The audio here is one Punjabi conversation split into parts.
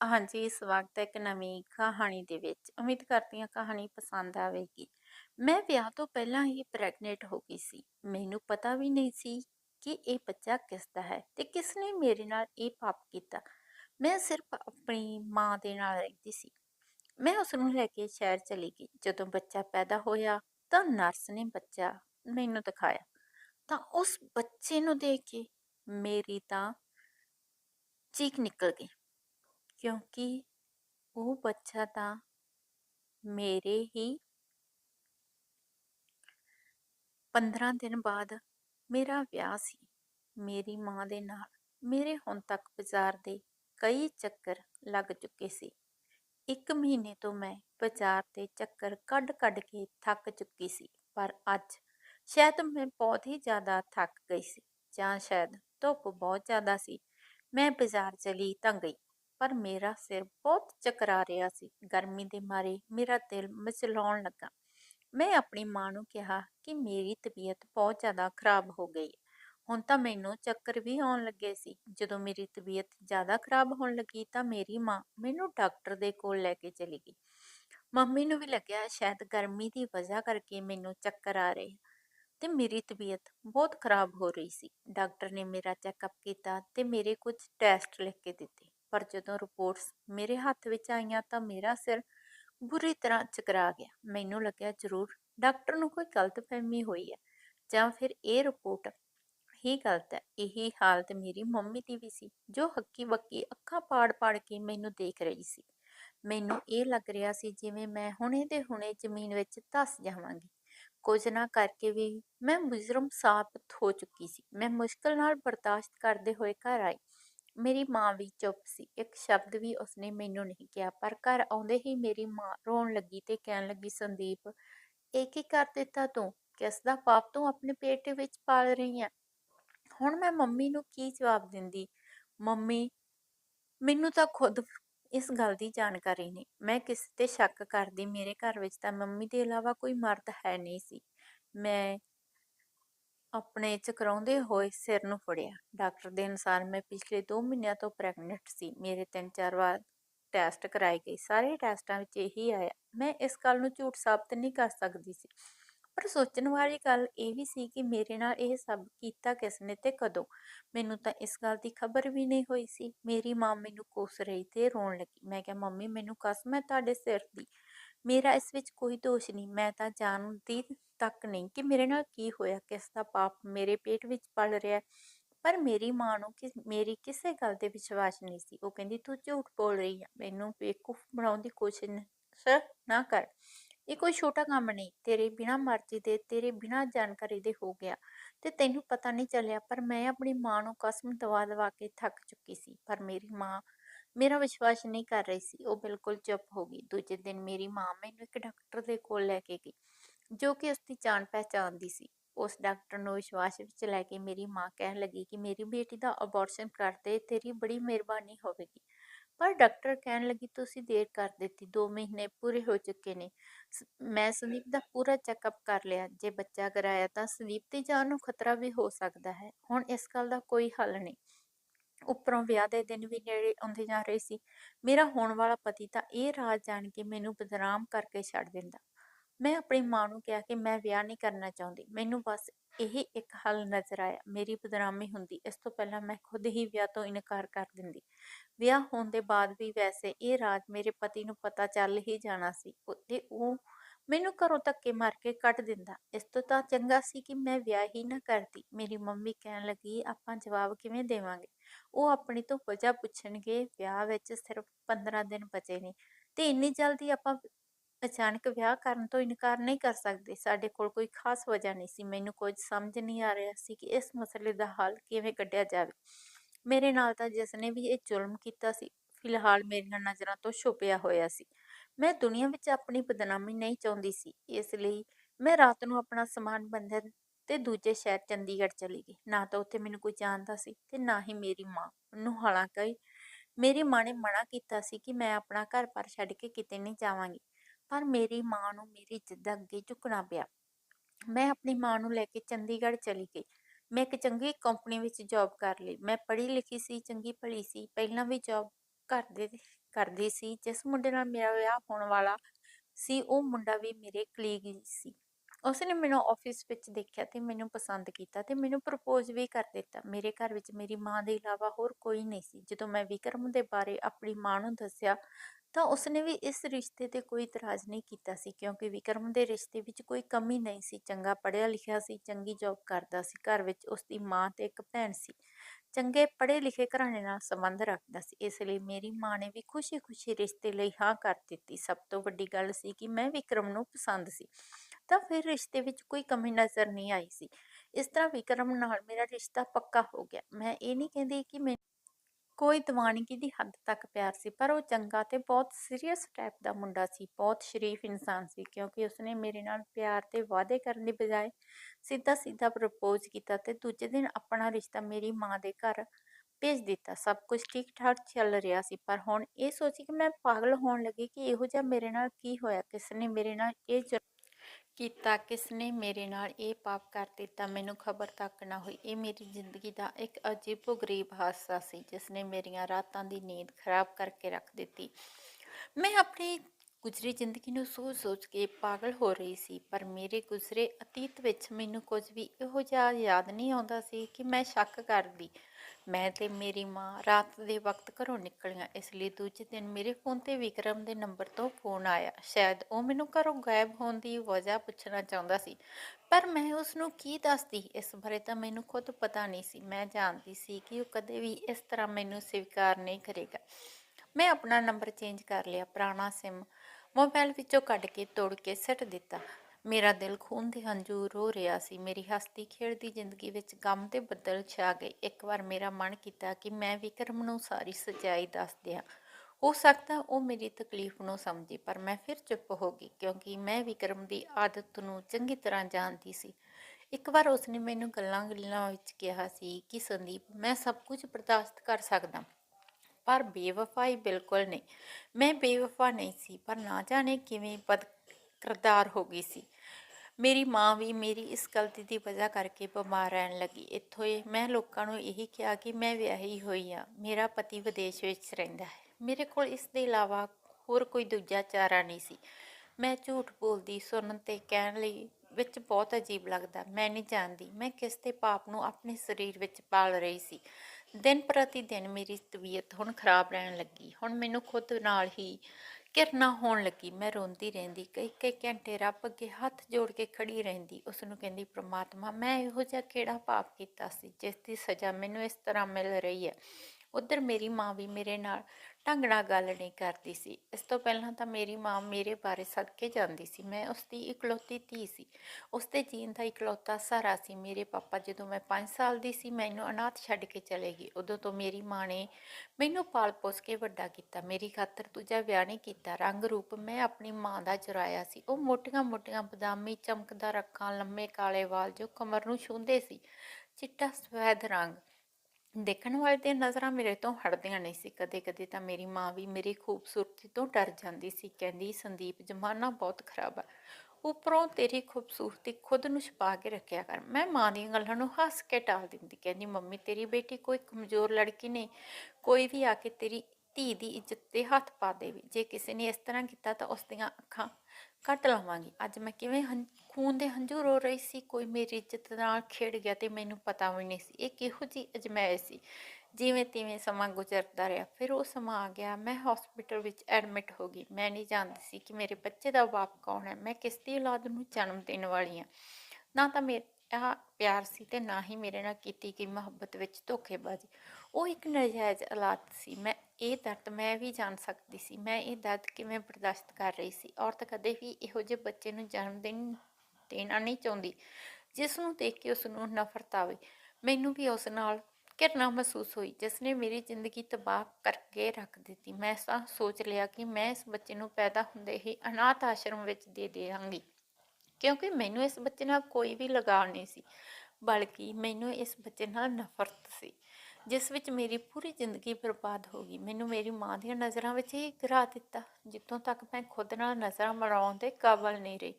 ਹਾਂਜੀ, ਸਵਾਗਤ ਹੈ ਇੱਕ ਨਵੀਂ ਕਹਾਣੀ ਦੇ ਵਿੱਚ। ਉਮੀਦ ਕਰਦੀ ਹਾਂ ਕਹਾਣੀ ਪਸੰਦ ਆਵੇਗੀ। ਮੈਂ ਵਿਆਹ ਤੋਂ ਪਹਿਲਾਂ ਹੀ ਪ੍ਰੈਗਨੈਂਟ ਹੋ ਗਈ ਸੀ। ਮੈਨੂੰ ਪਤਾ ਵੀ ਨਹੀਂ ਸੀ ਕਿ ਇਹ ਬੱਚਾ ਕਿਸ ਦਾ ਹੈ ਤੇ ਕਿਸ ਨੇ ਮੇਰੇ ਨਾਲ ਇਹ ਪਾਪ ਕੀਤਾ। ਮੈਂ ਸਿਰਫ ਆਪਣੀ ਮਾਂ ਦੇ ਨਾਲ ਰਹਿੰਦੀ ਸੀ। ਮੈਂ ਉਸ ਨੂੰ ਲੈ ਕੇ ਸ਼ਹਿਰ ਚਲੀ ਗਈ। ਜਦੋਂ ਬੱਚਾ ਪੈਦਾ ਹੋਇਆ ਤਾਂ ਨਰਸ ਨੇ ਬੱਚਾ ਮੈਨੂੰ ਦਿਖਾਇਆ ਤਾਂ ਉਸ ਬੱਚੇ ਨੂੰ ਦੇਖ ਕੇ ਮੇਰੀ ਤਾਂ ਚੀਕ ਨਿਕਲ ਗਈ ਕਿਉਂਕਿ ਉਹ ਬੱਚਾ ਤਾਂ ਮੇਰੇ ਹੀ 15 ਦਿਨ ਬਾਅਦ ਮੇਰਾ ਵਿਆਹ ਸੀ। ਮੇਰੀ ਮਾਂ ਦੇ ਨਾਲ ਮੇਰੇ ਹੁਣ ਤੱਕ ਬਾਜ਼ਾਰ ਦੇ ਕਈ ਚੱਕਰ ਲੱਗ ਚੁੱਕੇ ਸੀ। ਇੱਕ ਮਹੀਨੇ ਤੋਂ ਮੈਂ ਬਾਜ਼ਾਰ ਦੇ ਚੱਕਰ ਕੱਢ-ਕੱਢ ਕੇ ਥੱਕ ਚੁੱਕੀ ਸੀ, ਪਰ ਅੱਜ ਸ਼ਾਇਦ ਮੈਂ ਬਹੁਤ ਹੀ ਜ਼ਿਆਦਾ ਥੱਕ ਗਈ ਸੀ ਜਾਂ ਸ਼ਾਇਦ ਧੁੱਪ ਬਹੁਤ ਜ਼ਿਆਦਾ ਸੀ। ਮੈਂ ਬਾਜ਼ਾਰ ਚਲੀ ਤਾਂ ਗਈ। ਪਰ ਮੇਰਾ ਸਿਰ ਬਹੁਤ ਚਕਰਾ ਰਿਹਾ ਸੀ ਗਰਮੀ ਦੇ ਮਾਰੇ ਮੇਰਾ ਦਿਲ ਮਚਲਾਉਣ ਲੱਗਾ। ਮੈਂ ਆਪਣੀ ਮਾਂ ਨੂੰ ਕਿਹਾ ਕਿ ਮੇਰੀ ਤਬੀਅਤ ਬਹੁਤ ਜ਼ਿਆਦਾ ਖਰਾਬ ਹੋ ਗਈ। ਹੈ ਹੁਣ ਤਾਂ ਮੈਨੂੰ ਚੱਕਰ ਵੀ ਆਉਣ ਲੱਗੇ ਸੀ। ਜਦੋਂ ਮੇਰੀ ਤਬੀਅਤ ਜ਼ਿਆਦਾ ਖਰਾਬ ਹੋਣ ਲੱਗੀ ਤਾਂ ਮੇਰੀ ਮਾਂ ਮੈਨੂੰ ਡਾਕਟਰ ਦੇ ਕੋਲ ਲੈ ਕੇ ਚਲੀ ਗਈ। ਮੰਮੀ ਨੂੰ ਵੀ ਲੱਗਿਆ ਸ਼ਾਇਦ ਗਰਮੀ ਦੀ ਵਜ੍ਹਾ ਕਰਕੇ ਮੈਨੂੰ ਚੱਕਰ ਆ ਰਹੇ ਤੇ ਮੇਰੀ ਤਬੀਅਤ ਬਹੁਤ ਖਰਾਬ ਹੋ ਰਹੀ ਸੀ। ਡਾਕਟਰ ਨੇ ਮੇਰਾ ਚੈੱਕਅਪ ਕੀਤਾ ਤੇ ਮੇਰੇ ਕੁਝ ਟੈਸਟ ਲਿਖ ਕੇ ਦਿੱਤੇ। ਪਰ ਜਦੋਂ ਰਿਪੋਰਟਸ ਮੇਰੇ ਹੱਥ ਵਿੱਚ ਆਈਆਂ ਤਾਂ ਮੇਰਾ ਸਿਰ ਬੁਰੀ ਤਰ੍ਹਾਂ ਚਕਰਾ ਗਿਆ। ਮੈਨੂੰ ਲੱਗਿਆ, ਜ਼ਰੂਰ, ਡਾਕਟਰ ਨੂੰ ਕੋਈ ਗਲਤਫਹਿਮੀ ਹੋਈ ਹੈ। ਜਾਂ ਫਿਰ, ਇਹ ਰਿਪੋਰਟ ਹੀ ਗਲਤ ਹੈ। ਇਹੀ ਹਾਲਤ ਮੇਰੀ ਮੰਮੀ ਦੀ ਵੀ ਸੀ, ਜੋ ਹੱਕੀ ਬੱਕੀ ਅੱਖਾਂ ਪਾੜ-ਪਾੜ ਕੇ ਮੈਨੂੰ ਦੇਖ ਰਹੀ ਸੀ। ਮੈਨੂੰ ਇਹ ਲੱਗ ਰਿਹਾ ਸੀ ਜਿਵੇਂ ਮੈਂ ਹੁਣੇ ਦੇ ਹੁਣੇ ਜ਼ਮੀਨ ਵਿੱਚ ਧਸ ਜਾਵਾਂਗੀ। ਕੁਝ ਨਾ ਕਰਕੇ ਵੀ ਮੈਂ ਮੁਜਰਮ ਸਾਬਤ ਹੋ ਚੁੱਕੀ ਸੀ। ਮੈਂ ਮੁਸ਼ਕਲ ਨਾਲ ਬਰਦਾਸ਼ਤ ਕਰਦੇ ਹੋਏ ਘਰ ਆਈ। ਮੇਰੀ ਮਾਂ ਵੀ ਚੁੱਪ ਸੀ। ਇੱਕ ਸ਼ਬਦ ਵੀ ਉਸਨੇ ਮੈਨੂੰ ਨਹੀਂ ਕਿਹਾ, ਪਰ ਘਰ ਆਉਂਦੇ ਹੀ ਮੇਰੀ ਮਾਂ ਰੋਣ ਲੱਗੀ ਤੇ ਕਹਿਣ ਲੱਗੀ, ਸੰਦੀਪ, ਇਹ ਕੀ ਕਰ ਦਿੱਤਾ ਤੂੰ? ਕਿਸ ਦਾ ਪਾਪ ਤੂੰ ਆਪਣੇ ਪੇਟ ਵਿੱਚ ਪਾਲ ਰਹੀ ਹੈ ਹੁਣ ਮੈਂ ਮੰਮੀ ਨੂੰ ਕੀ ਜਵਾਬ ਦਿੰਦੀ? ਮੰਮੀ, ਮੈਨੂੰ ਤਾਂ ਖੁਦ ਇਸ ਗੱਲ ਦੀ ਜਾਣਕਾਰੀ ਨਹੀਂ। ਮੈਂ ਕਿਸੇ ਤੇ ਸ਼ੱਕ ਕਰਦੀ, ਮੇਰੇ ਘਰ ਵਿੱਚ ਤਾਂ ਮੰਮੀ ਦੇ ਇਲਾਵਾ ਕੋਈ ਮਰਦ ਹੈ ਨਹੀਂ ਸੀ। ਮੈਂ ਆਪਣੇ ਚਕਰਾਉਂਦੇ ਹੋਏ ਸਿਰ ਨੂੰ ਫੜਿਆ। ਡਾਕਟਰ ਦੇ ਅਨੁਸਾਰ ਮੈਂ ਪਿਛਲੇ 2 ਮਹੀਨਿਆਂ ਤੋਂ ਪ੍ਰੈਗਨੈਂਟ ਸੀ। ਮੇਰੇ ਤਿੰਨ ਚਾਰ ਵਾਰ ਟੈਸਟ ਕਰਾਏ ਗਏ। ਸਾਰੇ ਟੈਸਟਾਂ ਵਿੱਚ ਇਹੀ ਆਇਆ, ਮੈਂ ਇਸ ਗੱਲ ਨੂੰ ਝੂਠ ਸਾਬਤ ਨਹੀਂ ਕਰ ਸਕਦੀ ਸੀ। ਪਰ ਸੋਚਣ ਵਾਲੀ ਗੱਲ ਇਹ ਵੀ ਸੀ ਕਿ ਮੇਰੇ ਨਾਲ ਇਹ ਸਭ ਕੀਤਾ ਕਿਸ ਨੇ ਤੇ ਕਦੋਂ? ਮੈਨੂੰ ਤਾਂ ਇਸ ਗੱਲ ਦੀ ਖਬਰ ਵੀ ਨਹੀਂ ਹੋਈ ਸੀ। ਮੇਰੀ ਮਾਂ ਮੈਨੂੰ ਕੋਸ ਰਹੀ ਤੇ ਰੋਣ ਲੱਗੀ। ਮੈਂ ਕਿਹਾ, ਮੰਮੀ, ਮੈਨੂੰ ਕਸਮ ਹੈ ਤੁਹਾਡੇ ਸਿਰ ਦੀ। ਮੇਰਾ ਇਸ ਵਿੱਚ ਕੋਈ ਦੋਸ਼ ਨਹੀਂ, ਮੈਂ ਤਾਂ ਜਾਣਦੀ ਤੱਕ ਨਹੀਂ ਕਿ ਮੇਰੇ ਨਾਲ ਕੀ ਹੋਇਆ, ਕਿਸ ਦਾ ਪਾਪ ਮੇਰੇ ਪੇਟ ਵਿੱਚ ਪਲ ਰਿਹਾ ਪਰ ਮੇਰੀ ਮਾਂ ਨੂੰ ਕਿ, ਮੇਰੀ ਕਿਸੇ ਗੱਲ ਤੇ ਵਿਸ਼ਵਾਸ ਨਹੀਂ ਸੀ। ਉਹ ਕਹਿੰਦੀ, ਤੂੰ ਝੂਠ ਬੋਲ ਰਹੀ ਹੈ ਮੈਨੂੰ ਬੇਵਕੂਫ ਬਣਾਉਣ ਦੀ ਕੋਸ਼ਿਸ਼ ਨਾ ਕਰ। ਇਹ ਕੋਈ ਛੋਟਾ ਕੰਮ ਨਹੀਂ, ਤੇਰੇ ਬਿਨਾ ਮਰਜ਼ੀ ਦੇ, ਤੇਰੇ ਬਿਨਾ ਜਾਣਕਾਰੀ ਦੇ ਹੋ ਗਿਆ। ਤੇ ਤੈਨੂੰ ਪਤਾ ਨਹੀਂ ਚੱਲਿਆ, ਪਰ ਮੈਂ ਆਪਣੀ ਮਾਂ ਨੂੰ ਕਸਮ ਦਵਾ ਦਵਾ ਕੇ ਥੱਕ ਚੁੱਕੀ ਸੀ। ਪਰ ਮੇਰੀ ਮਾਂ ਮੇਰਾ ਵਿਸ਼ਵਾਸ ਨਹੀਂ ਕਰ ਰਹੀ ਸੀ, ਉਹ ਬਿਲਕੁਲ ਚੁੱਪ ਹੋ ਗਈ। ਦੂਜੇ ਦਿਨ ਮੇਰੀ ਮਾਂ ਮੈਨੂੰ ਇੱਕ ਡਾਕਟਰ ਦੇ ਕੋਲ ਲੈ ਕੇ ਗਈ, ਜੋ ਕਿ ਉਸ ਦੀ ਜਾਣ ਪਹਿਚਾਨ ਦੀ ਸੀ। ਉਸ ਡਾਕਟਰ ਨੂੰ ਵਿਸ਼ਵਾਸ ਵਿੱਚ ਲੈ ਕੇ ਮੇਰੀ ਮਾਂ ਕਹਿਣ ਲੱਗੀ ਕਿ ਮੇਰੀ ਬੇਟੀ ਦਾ ਅਬੋਰਸ਼ਨ ਕਰ ਦੇ, ਤੇਰੀ ਬੜੀ ਮਿਹਰਬਾਨੀ ਹੋਵੇਗੀ। ਪਰ ਡਾਕਟਰ ਕਹਿਣ ਲੱਗੀ, ਤੁਸੀਂ ਦੇਰ ਕਰ ਦਿੱਤੀ 2 ਮਹੀਨੇ ਪੂਰੇ ਹੋ ਚੁੱਕੇ ਨੇ। ਮੈਂ ਸੰਦੀਪ ਦਾ ਪੂਰਾ ਚੈੱਕਅਪ ਕਰ ਲਿਆ। ਜੇ ਬੱਚਾ ਕਰਾਇਆ ਤਾਂ ਸੰਦੀਪ ਦੀ ਜਾਨ ਨੂੰ ਖਤਰਾ ਵੀ ਹੋ ਸਕਦਾ ਹੈ। ਹੁਣ ਇਸ ਗੱਲ ਦਾ ਕੋਈ ਹੱਲ ਨਹੀਂ। ਉੱਪਰੋਂ ਵਿਆਹ ਦੇ ਦਿਨ ਵੀ ਨੇੜੇ ਆਉਂਦੇ ਜਾ ਰਹੇ ਸੀ। ਮੇਰਾ ਹੋਣ ਵਾਲਾ ਪਤੀ ਤਾਂ ਇਹ ਰਾਜ਼ ਜਾਣ ਕੇ ਮੈਨੂੰ ਬਦਨਾਮ ਕਰਕੇ ਛੱਡ ਦਿੰਦਾ। ਮੈਂ ਆਪਣੀ ਮਾਂ ਨੂੰ ਕਿਹਾ ਕਿ ਮੈਂ ਵਿਆਹ ਨਹੀਂ ਕਰਨਾ ਚਾਹੁੰਦੀ। ਮੈਨੂੰ ਬਸ ਇਹ ਇੱਕ ਹੱਲ ਨਜ਼ਰ ਆਇਆ। ਮੇਰੀ ਬਦਨਾਮੀ ਹੁੰਦੀ। ਇਸ ਤੋਂ ਪਹਿਲਾਂ ਮੈਂ ਖੁਦ ਹੀ ਵਿਆਹ ਤੋਂ ਇਨਕਾਰ ਕਰ ਦਿੰਦੀ। ਵਿਆਹ ਹੋਣ ਦੇ ਬਾਅਦ ਵੀ ਵੈਸੇ ਇਹ ਰਾਜ ਮੇਰੇ ਪਤੀ ਨੂੰ ਪਤਾ ਚੱਲ ਹੀ ਜਾਣਾ ਸੀ। ਤੇ ਉਹ ਮੈਨੂੰ ਘਰੋਂ ਧੱਕੇ ਮਾਰ ਕੇ ਕੱਢ ਦਿੰਦਾ। ਇਸ ਤੋਂ ਤਾਂ ਚੰਗਾ ਸੀ ਕਿ ਮੈਂ ਵਿਆਹ ਹੀ ਨਾ ਕਰਦੀ। ਮੇਰੀ ਮੰਮੀ ਕਹਿਣ ਲੱਗੀ, ਆਪਾਂ ਜਵਾਬ ਕਿਵੇਂ ਦੇਵਾਂਗੇ? ਉਹ ਆਪਣੀ ਤੋਂ ਵਜ੍ਹਾ ਪੁੱਛਣਗੇ, ਵਿਆਹ ਵਿੱਚ ਸਿਰਫ 15 ਦਿਨ ਬਚੇ ਨੇ। ਤੇ ਇੰਨੀ ਜਲਦੀ ਆਪਾਂ ਅਚਾਨਕ ਵਿਆਹ ਕਰਨ ਤੋਂ ਇਨਕਾਰ ਨਹੀਂ ਕਰ ਸਕਦੇ? ਸਾਡੇ ਕੋਲ ਕੋਈ ਖਾਸ ਵਜ੍ਹਾ ਨਹੀਂ ਸੀ। ਮੈਨੂੰ ਕੁਝ ਸਮਝ ਨਹੀਂ ਆ ਰਿਹਾ ਸੀ ਕਿ ਇਸ ਮਸਲੇ ਦਾ ਹੱਲ ਕਿਵੇਂ ਕੱਢਿਆ ਜਾਵੇ। ਮੇਰੇ ਨਾਲ ਤਾਂ ਜਿਸ ਨੇ ਵੀ ਇਹ ਜ਼ੁਲਮ ਕੀਤਾ ਸੀ, ਫਿਲਹਾਲ ਮੇਰੀਆਂ ਨਜ਼ਰਾਂ ਤੋਂ ਛੁਪਿਆ ਹੋਇਆ ਸੀ। ਮੈਂ ਦੁਨੀਆ ਵਿੱਚ ਆਪਣੀ ਬਦਨਾਮੀ ਨਹੀਂ ਚਾਹੁੰਦੀ ਸੀ, ਇਸ ਲਈ ਮੈਂ ਰਾਤ ਨੂੰ ਆਪਣਾ ਸਮਾਨ ਬੰਧਨ ਤੇ ਦੂਜੇ ਸ਼ਹਿਰ ਚੰਡੀਗੜ੍ਹ ਚਲੀ ਗਈ। ਨਾ ਤਾਂ ਉੱਥੇ ਮੈਨੂੰ ਕੋਈ ਜਾਣਦਾ ਸੀ ਤੇ ਨਾ ਹੀ ਮੇਰੀ ਮਾਂ ਨੂੰ ਹਾਲਾਂਕਿ ਮੇਰੀ ਮਾਂ ਨੇ ਮਨਾ ਕੀਤਾ ਸੀ ਕਿ ਮੈਂ ਆਪਣਾ ਘਰ ਪਰ ਛੱਡ ਕੇ ਕਿਤੇ ਨਹੀਂ ਜਾਵਾਂਗੀ, ਪਰ ਮੇਰੀ ਮਾਂ ਨੂੰ ਮੇਰੀ ਜਿੱਦ ਅੱਗੇ ਝੁਕਣਾ ਪਿਆ। ਮੈਂ ਆਪਣੀ ਮਾਂ ਨੂੰ ਲੈ ਕੇ ਚੰਡੀਗੜ੍ਹ ਚਲੀ ਗਈ। ਮੈਂ ਇੱਕ ਚੰਗੀ ਕੰਪਨੀ ਵਿੱਚ ਜੌਬ ਕਰ ਲਈ। ਮੈਂ ਪੜ੍ਹੀ ਲਿਖੀ ਸੀ, ਚੰਗੀ ਭਲੀ ਸੀ। ਪਹਿਲਾਂ ਵੀ ਜੌਬ ਕਰਦੇ ਕਰਦੀ ਸੀ, ਜਿਸ ਮੁੰਡੇ ਨਾਲ ਮੇਰਾ ਵਿਆਹ ਹੋਣ ਵਾਲਾ ਸੀ, ਉਹ ਮੁੰਡਾ ਵੀ ਮੇਰੇ ਕਲੀਗ ਹੀ ਸੀ। ਉਸਨੇ ਮੈਨੂੰ ਆਫਿਸ ਵਿੱਚ ਦੇਖਿਆ ਤੇ ਮੈਨੂੰ ਪਸੰਦ ਕੀਤਾ ਤੇ ਮੈਨੂੰ ਪ੍ਰਪੋਜ਼ ਵੀ ਕਰ ਦਿੱਤਾ। ਮੇਰੇ ਘਰ ਵਿੱਚ ਮੇਰੀ ਮਾਂ ਦੇ ਇਲਾਵਾ ਹੋਰ ਕੋਈ ਨਹੀਂ ਸੀ। ਜਦੋਂ ਮੈਂ ਵਿਕਰਮ ਦੇ ਬਾਰੇ ਆਪਣੀ ਮਾਂ ਨੂੰ ਦੱਸਿਆ ਤਾਂ ਉਸਨੇ ਵੀ ਇਸ ਰਿਸ਼ਤੇ ਤੇ ਕੋਈ ਇਤਰਾਜ਼ ਨਹੀਂ ਕੀਤਾ ਸੀ, ਕਿਉਂਕਿ ਵਿਕਰਮ ਦੇ ਰਿਸ਼ਤੇ ਵਿੱਚ ਕੋਈ ਕਮੀ ਨਹੀਂ ਸੀ। ਚੰਗਾ ਪੜ੍ਹਿਆ ਲਿਖਿਆ ਸੀ, ਚੰਗੀ ਜੌਬ ਕਰਦਾ ਸੀ, ਘਰ ਵਿੱਚ ਉਸਦੀ ਮਾਂ ਤੇ ਇੱਕ ਭੈਣ ਸੀ। ਚੰਗੇ ਪੜ੍ਹੇ ਲਿਖੇ ਘਰਾਣੇ ਨਾਲ ਸੰਬੰਧ ਰੱਖਦਾ ਸੀ। ਇਸ ਲਈ ਮੇਰੀ ਮਾਂ ਨੇ ਵੀ ਖੁਸ਼ੀ-ਖੁਸ਼ੀ ਰਿਸ਼ਤੇ ਲਈ ਹਾਂ ਕਰ ਦਿੱਤੀ। ਸਭ ਤੋਂ ਵੱਡੀ ਗੱਲ ਸੀ ਕਿ ਮੈਂ ਵਿਕਰਮ ਨੂੰ ਪਸੰਦ ਸੀ। ਤਾਂ ਫਿਰ ਰਿਸ਼ਤੇ ਵਿੱਚ ਕੋਈ ਕਮੀ ਨਜ਼ਰ ਨਹੀਂ ਆਈ ਸੀ। ਇਸ ਤਰ੍ਹਾਂ ਵਿਕਰਮ ਨਾਲ ਮੇਰਾ ਰਿਸ਼ਤਾ ਪੱਕਾ ਹੋ ਗਿਆ। ਮੈਂ ਇਹ ਨਹੀਂ ਕਹਿੰਦੀ ਕਿ ਮੈਂ ਕੋਈ ਦੀਵਾਨਗੀ ਦੀ ਹੱਦ ਤੱਕ ਪਿਆਰ ਸੀ, ਪਰ ਉਹ ਚੰਗਾ ਤੇ ਬਹੁਤ ਸੀਰੀਅਸ ਟਾਈਪ ਦਾ ਮੁੰਡਾ ਸੀ, ਬਹੁਤ ਸ਼ਰੀਫ ਇਨਸਾਨ ਸੀ, ਕਿਉਂਕਿ ਉਸਨੇ ਮੇਰੇ ਨਾਲ ਪਿਆਰ ਤੇ ਵਾਅਦੇ ਕਰਨ ਦੀ ਬਜਾਏ ਸਿੱਧਾ ਸਿੱਧਾ ਪ੍ਰਪੋਜ਼ ਕੀਤਾ ਤੇ ਦੂਜੇ ਦਿਨ ਆਪਣਾ ਰਿਸ਼ਤਾ ਮੇਰੀ ਮਾਂ ਦੇ ਘਰ ਭੇਜ ਦਿੱਤਾ। ਸਭ ਕੁਝ ਠੀਕ ਠਾਕ ਚੱਲ ਰਿਹਾ ਸੀ, ਪਰ ਹੁਣ ਇਹ ਸੋਚੀ ਕਿ ਮੈਂ ਪਾਗਲ ਹੋਣ ਲੱਗੀ ਕਿ ਇਹੋ ਜਿਹਾ ਮੇਰੇ ਨਾਲ ਕੀ ਹੋਇਆ? ਕਿਸ ਨੇ ਮੇਰੇ ਨਾਲ ਇਹ ਜ਼ੁ- ਕੀਤਾ ਕਿਸ ਨੇ ਮੇਰੇ ਨਾਲ ਇਹ ਪਾਪ ਕਰ ਦਿੱਤਾ, ਮੈਨੂੰ ਖਬਰ ਤੱਕ ਨਾ ਹੋਈ। ਇਹ ਮੇਰੀ ਜ਼ਿੰਦਗੀ ਦਾ ਇੱਕ ਅਜੀਬੋ ਗਰੀਬ ਹਾਦਸਾ ਸੀ ਜਿਸ ਨੇ ਮੇਰੀਆਂ ਰਾਤਾਂ ਦੀ ਨੀਂਦ ਖਰਾਬ ਕਰਕੇ ਰੱਖ ਦਿੱਤੀ। ਮੈਂ ਆਪਣੀ ਗੁਜ਼ਰੀ ਜ਼ਿੰਦਗੀ ਨੂੰ ਸੋਚ-ਸੋਚ ਕੇ ਪਾਗਲ ਹੋ ਰਹੀ ਸੀ, ਪਰ ਮੇਰੇ ਗੁਜ਼ਰੇ ਅਤੀਤ ਵਿੱਚ ਮੈਨੂੰ ਕੁਝ ਵੀ ਇਹੋ ਜਿਹਾ ਯਾਦ ਨਹੀਂ ਆਉਂਦਾ ਸੀ ਕਿ ਮੈਂ ਸ਼ੱਕ ਕਰਦੀ। ਮੈਂ ਤੇ ਮੇਰੀ ਮਾਂ ਰਾਤ ਦੇ ਵਕਤ ਘਰੋਂ ਨਿਕਲੀਆਂ, ਇਸ ਲਈ ਦੂਜੇ ਦਿਨ ਮੇਰੇ ਫੋਨ ਤੇ ਵਿਕਰਮ ਦੇ ਨੰਬਰ ਤੋਂ ਫੋਨ ਆਇਆ। ਸ਼ਾਇਦ ਉਹ ਮੈਨੂੰ ਘਰੋਂ ਗਾਇਬ ਹੋਣ ਦੀ ਵਜ੍ਹਾ ਪੁੱਛਣਾ ਚਾਹੁੰਦਾ ਸੀ, ਪਰ ਮੈਂ ਉਸ ਨੂੰ ਕੀ ਦੱਸਦੀ? ਇਸ ਬਾਰੇ ਤਾਂ ਮੈਨੂੰ ਖੁਦ ਪਤਾ ਨਹੀਂ ਸੀ। ਮੈਂ ਜਾਣਦੀ ਸੀ ਕਿ ਉਹ ਕਦੇ ਵੀ ਇਸ ਤਰ੍ਹਾਂ ਮੈਨੂੰ ਸਵੀਕਾਰ ਨਹੀਂ ਕਰੇਗਾ। ਮੈਂ ਆਪਣਾ ਨੰਬਰ ਚੇਂਜ ਕਰ ਲਿਆ, ਪੁਰਾਣਾ ਸਿਮ ਮੋਬਾਈਲ ਵਿੱਚੋਂ ਕੱਢ ਕੇ ਤੋੜ ਕੇ ਸੱਟ ਦਿੱਤਾ। ਮੇਰਾ ਦਿਲ ਖੂਨ ਦੇ ਹੰਝੂ ਰੋ ਰਿਹਾ ਸੀ। ਮੇਰੀ ਹਸਤੀ ਖੇਡਦੀ ਜ਼ਿੰਦਗੀ ਵਿੱਚ ਗਮ ਦੇ ਬੱਦਲ ਛਾ ਗਏ। ਇੱਕ ਵਾਰ ਮੇਰਾ ਮਨ ਕੀਤਾ ਕਿ ਮੈਂ ਵਿਕਰਮ ਨੂੰ ਸਾਰੀ ਸੱਚਾਈ ਦੱਸ ਦਿਆਂ। ਹੋ ਸਕਦਾ ਉਹ ਮੇਰੀ ਤਕਲੀਫ ਨੂੰ ਸਮਝੇ, ਪਰ ਮੈਂ ਫਿਰ ਚੁੱਪ ਹੋ ਗਈ ਕਿਉਂਕਿ ਮੈਂ ਵਿਕਰਮ ਦੀ ਆਦਤ ਨੂੰ ਚੰਗੀ ਤਰ੍ਹਾਂ ਜਾਣਦੀ ਸੀ। ਇੱਕ ਵਾਰ ਉਸਨੇ ਮੈਨੂੰ ਗੱਲਾਂ-ਗੱਲਾਂ ਵਿੱਚ ਕਿਹਾ ਸੀ ਕਿ, ਸੰਦੀਪ, ਮੈਂ ਸਭ ਕੁਝ ਬਰਦਾਸ਼ਤ ਕਰ ਸਕਦਾ, ਪਰ ਬੇਵਫਾਈ ਬਿਲਕੁਲ ਨਹੀਂ। ਮੈਂ ਬੇਵਫਾ ਨਹੀਂ ਸੀ, ਪਰ ਨਾ ਜਾਣੇ ਕਿਵੇਂ ਬਦ ਕਰਦਾਰ ਹੋ ਗਈ ਸੀ। ਮੇਰੀ ਮਾਂ ਵੀ ਮੇਰੀ ਇਸ ਗਲਤੀ ਦੀ ਵਜ੍ਹਾ ਕਰਕੇ ਬਿਮਾਰ ਰਹਿਣ ਲੱਗੀ। ਇੱਥੋਂ ਹੀ ਮੈਂ ਲੋਕਾਂ ਨੂੰ ਇਹੀ ਕਿਹਾ ਕਿ ਮੈਂ ਵਿਆਹੀ ਹੋਈ ਆ ਮੇਰਾ ਪਤੀ ਵਿਦੇਸ਼ ਵਿੱਚ ਰਹਿੰਦਾ ਹੈ। ਮੇਰੇ ਕੋਲ ਇਸ ਦੇ ਇਲਾਵਾ ਹੋਰ ਕੋਈ ਦੂਜਾ ਚਾਰਾ ਨਹੀਂ ਸੀ। ਮੈਂ ਝੂਠ ਬੋਲਦੀ, ਸੁਣਨ ਤੇ ਕਹਿਣ ਲਈ ਵਿੱਚ ਬਹੁਤ ਅਜੀਬ ਲੱਗਦਾ। ਮੈਂ ਨਹੀਂ ਜਾਣਦੀ, ਮੈਂ ਕਿਸ ਤੇ ਪਾਪ ਨੂੰ ਆਪਣੇ ਸਰੀਰ ਵਿੱਚ ਪਾਲ ਰਹੀ ਸੀ। ਦਿਨ ਪ੍ਰਤੀ ਦਿਨ ਮੇਰੀ ਤਬੀਅਤ ਹੁਣ ਖਰਾਬ ਰਹਿਣ ਲੱਗੀ। ਹੁਣ ਮੈਨੂੰ ਖੁਦ ਨਾਲ ਹੀ ਕਿਰਨਾ ਹੋਣ ਲੱਗੀ। ਮੈਂ ਰੋਂਦੀ ਰਹਿੰਦੀ, ਕਈ ਕਈ ਘੰਟੇ ਰੱਬ ਅੱਗੇ ਹੱਥ ਜੋੜ ਕੇ ਖੜੀ ਰਹਿੰਦੀ। ਉਸ ਨੂੰ ਕਹਿੰਦੀ, ਪ੍ਰਮਾਤਮਾ, ਮੈਂ ਇਹੋ ਜਿਹਾ ਕਿਹੜਾ ਪਾਪ ਕੀਤਾ ਸੀ, ਜਿਸ ਦੀ ਸਜ਼ਾ ਮੈਨੂੰ ਇਸ ਤਰ੍ਹਾਂ ਮਿਲ ਰਹੀ ਹੈ? ਉਧਰ ਮੇਰੀ ਮਾਂ ਵੀ ਮੇਰੇ ਨਾਲ ਢੰਗ ਨਾਲ ਗੱਲ ਨਹੀਂ ਕਰਦੀ ਸੀ। ਇਸ ਤੋਂ ਪਹਿਲਾਂ ਤਾਂ ਮੇਰੀ ਮਾਂ ਮੇਰੇ ਬਾਰੇ ਸਦਕੇ ਜਾਂਦੀ ਸੀ। ਮੈਂ ਉਸ ਦੀ ਇਕਲੌਤੀ ਧੀ ਸੀ। ਉਸ ਦੇ ਜੀਣ ਦਾ ਇਕਲੌਤਾ ਸਹਾਰਾ ਸੀ। ਮੇਰੇ ਪਾਪਾ ਜਦੋਂ ਮੈਂ 5 ਸਾਲ ਦੀ ਸੀ, ਮੈਨੂੰ ਅਨਾਥ ਛੱਡ ਕੇ ਚਲੇ ਗਈ ਉਦੋਂ ਤੋਂ ਮੇਰੀ ਮਾਂ ਨੇ ਮੈਨੂੰ ਪਾਲ ਪੋਸ ਕੇ ਵੱਡਾ ਕੀਤਾ। ਮੇਰੀ ਖਾਤਰ ਦੂਜਾ ਵਿਆਹ ਨਹੀਂ ਕੀਤਾ। ਰੰਗ ਰੂਪ ਮੈਂ ਆਪਣੀ ਮਾਂ ਦਾ ਚੁਰਾਇਆ ਸੀ। ਉਹ ਮੋਟੀਆਂ ਮੋਟੀਆਂ ਬਦਾਮੀ ਚਮਕਦਾਰ ਅੱਖਾਂ, ਲੰਮੇ ਕਾਲੇ ਵਾਲ ਜੋ ਕਮਰ ਨੂੰ ਛੂੰਹਦੇ ਸੀ, ਚਿੱਟਾ ਸਫੈਦ ਰੰਗ ਦੇਖਣ ਵਾਲੇ ਦੀਆਂ ਨਜ਼ਰਾਂ ਮੇਰੇ ਤੋਂ ਹਟਦੀਆਂ ਨਹੀਂ ਸੀ ਕਦੇ ਕਦੇ ਤਾਂ ਮੇਰੀ ਮਾਂ ਵੀ ਮੇਰੀ ਖੂਬਸੂਰਤੀ ਤੋਂ ਡਰ ਜਾਂਦੀ ਸੀ, ਕਹਿੰਦੀ, ਸੰਦੀਪ, ਜ਼ਮਾਨਾ ਬਹੁਤ ਖਰਾਬ ਆ। ਉੱਪਰੋਂ ਤੇਰੀ ਖੂਬਸੂਰਤੀ ਖੁਦ ਨੂੰ ਛੁਪਾ ਕੇ ਰੱਖਿਆ ਕਰ। ਮੈਂ ਮਾਂ ਦੀਆਂ ਗੱਲਾਂ ਨੂੰ ਹੱਸ ਕੇ ਟਾਲ ਦਿੰਦੀ, ਕਹਿੰਦੀ, ਮੰਮੀ, ਤੇਰੀ ਬੇਟੀ ਕੋਈ ਕਮਜ਼ੋਰ ਲੜਕੀ ਨਹੀਂ। ਕੋਈ ਵੀ ਆ ਕੇ ਤੇਰੀ ਧੀ ਦੀ ਇੱਜ਼ਤ ਤੇ ਹੱਥ ਪਾ ਦੇਵੇ। ਜੇ ਕਿਸੇ ਨੇ ਇਸ ਤਰ੍ਹਾਂ ਕੀਤਾ ਤਾਂ ਉਸ ਦੀਆਂ ਅੱਖਾਂ ਕੱਟ ਲਵਾਂਗੀ। ਅੱਜ ਮੈਂ ਕਿਵੇਂ ਹੰ- ਖੂਨ ਦੇ ਹੰਝੂ ਰੋ ਰਹੀ ਸੀ, ਕੋਈ ਮੇਰੀ ਇੱਜ਼ਤ ਨਾਲ ਖੇਡ ਗਿਆ ਤੇ ਮੈਨੂੰ ਪਤਾ ਵੀ ਨਹੀਂ ਸੀ। ਇਹ ਕਿਹੋ ਜੀ ਅਜਮਾਇਸ਼ ਸੀ? ਜਿਵੇਂ ਤਿਵੇਂ ਸਮਾਂ ਗੁਜ਼ਰਦਾ ਰਿਹਾ, ਫਿਰ ਉਹ ਸਮਾਂ ਆ ਗਿਆ। ਮੈਂ ਹਸਪੀਟਲ ਵਿੱਚ ਐਡਮਿਟ ਹੋ ਗਈ। ਮੈਂ ਨਹੀਂ ਜਾਣਦੀ ਸੀ ਕਿ ਮੇਰੇ ਬੱਚੇ ਦਾ ਬਾਪ ਕੌਣ ਹੈ। ਮੈਂ ਕਿਸ ਦੀ ਔਲਾਦ ਨੂੰ ਜਨਮ ਦੇਣ ਵਾਲੀ ਹਾਂ। ਨਾ ਤਾਂ ਮੇਰਾ ਪਿਆਰ ਸੀ ਤੇ ਨਾ ਹੀ ਮੇਰੇ ਨਾਲ ਕੀਤੀ ਗਈ ਮੁਹੱਬਤ ਵਿੱਚ ਧੋਖੇਬਾਜ਼ੀ। ਉਹ ਇੱਕ ਨਜਾਇਜ਼ ਔਲਾਦ ਸੀ। ਮੈਂ ਇਹ ਦਰਦ ਮੈਂ ਵੀ ਜਾਣ ਸਕਦੀ ਸੀ, ਮੈਂ ਇਹ ਦਰਦ ਕਿਵੇਂ ਬਰਦਾਸ਼ਤ ਕਰ ਰਹੀ ਸੀ? ਔਰਤ ਕਦੇ ਵੀ ਇਹੋ ਜਿਹੇ ਬੱਚੇ ਨੂੰ ਜਨਮ ਦੇਣ, ਦੇਣਾ ਨਹੀਂ ਚਾਹੁੰਦੀ, ਜਿਸ ਨੂੰ ਦੇਖ ਕੇ ਉਸ ਨੂੰ ਨਫ਼ਰਤ ਆਵੇ। ਮੈਨੂੰ ਵੀ ਉਸ ਨਾਲ ਘਿਰਣਾ ਮਹਿਸੂਸ ਹੋਈ, ਜਿਸ ਨੇ ਮੇਰੀ ਜ਼ਿੰਦਗੀ ਤਬਾਹ ਕਰਕੇ ਰੱਖ ਦਿੱਤੀ। ਮੈਂ ਤਾਂ ਸੋਚ ਲਿਆ ਕਿ ਮੈਂ ਇਸ ਬੱਚੇ ਨੂੰ ਪੈਦਾ ਹੁੰਦੇ ਹੀ ਅਨਾਥ ਆਸ਼ਰਮ ਵਿੱਚ ਦੇ ਦੇਵਾਂਗੀ, ਕਿਉਂਕਿ ਮੈਨੂੰ ਇਸ ਬੱਚੇ ਨਾਲ ਕੋਈ ਵੀ ਲਗਾਵ ਨਹੀਂ ਸੀ, ਬਲਕਿ ਮੈਨੂੰ ਇਸ ਬੱਚੇ ਨਾਲ ਨਫ਼ਰਤ ਸੀ। ਜਿਸ ਵਿੱਚ ਮੇਰੀ ਪੂਰੀ ਜ਼ਿੰਦਗੀ ਬਰਬਾਦ ਹੋ ਗਈ। ਮੈਨੂੰ ਮੇਰੀ ਮਾਂ ਦੀਆਂ ਨਜ਼ਰਾਂ ਵਿੱਚ ਹੀ ਗਿਰਾ ਦਿੱਤਾ। ਜਿੱਥੋਂ ਤੱਕ ਮੈਂ ਖੁਦ ਨਾਲ ਨਜ਼ਰਾਂ ਮਿਲਾਉਣ ਦੇ ਕਾਬਲ ਨਹੀਂ ਰਹੀ।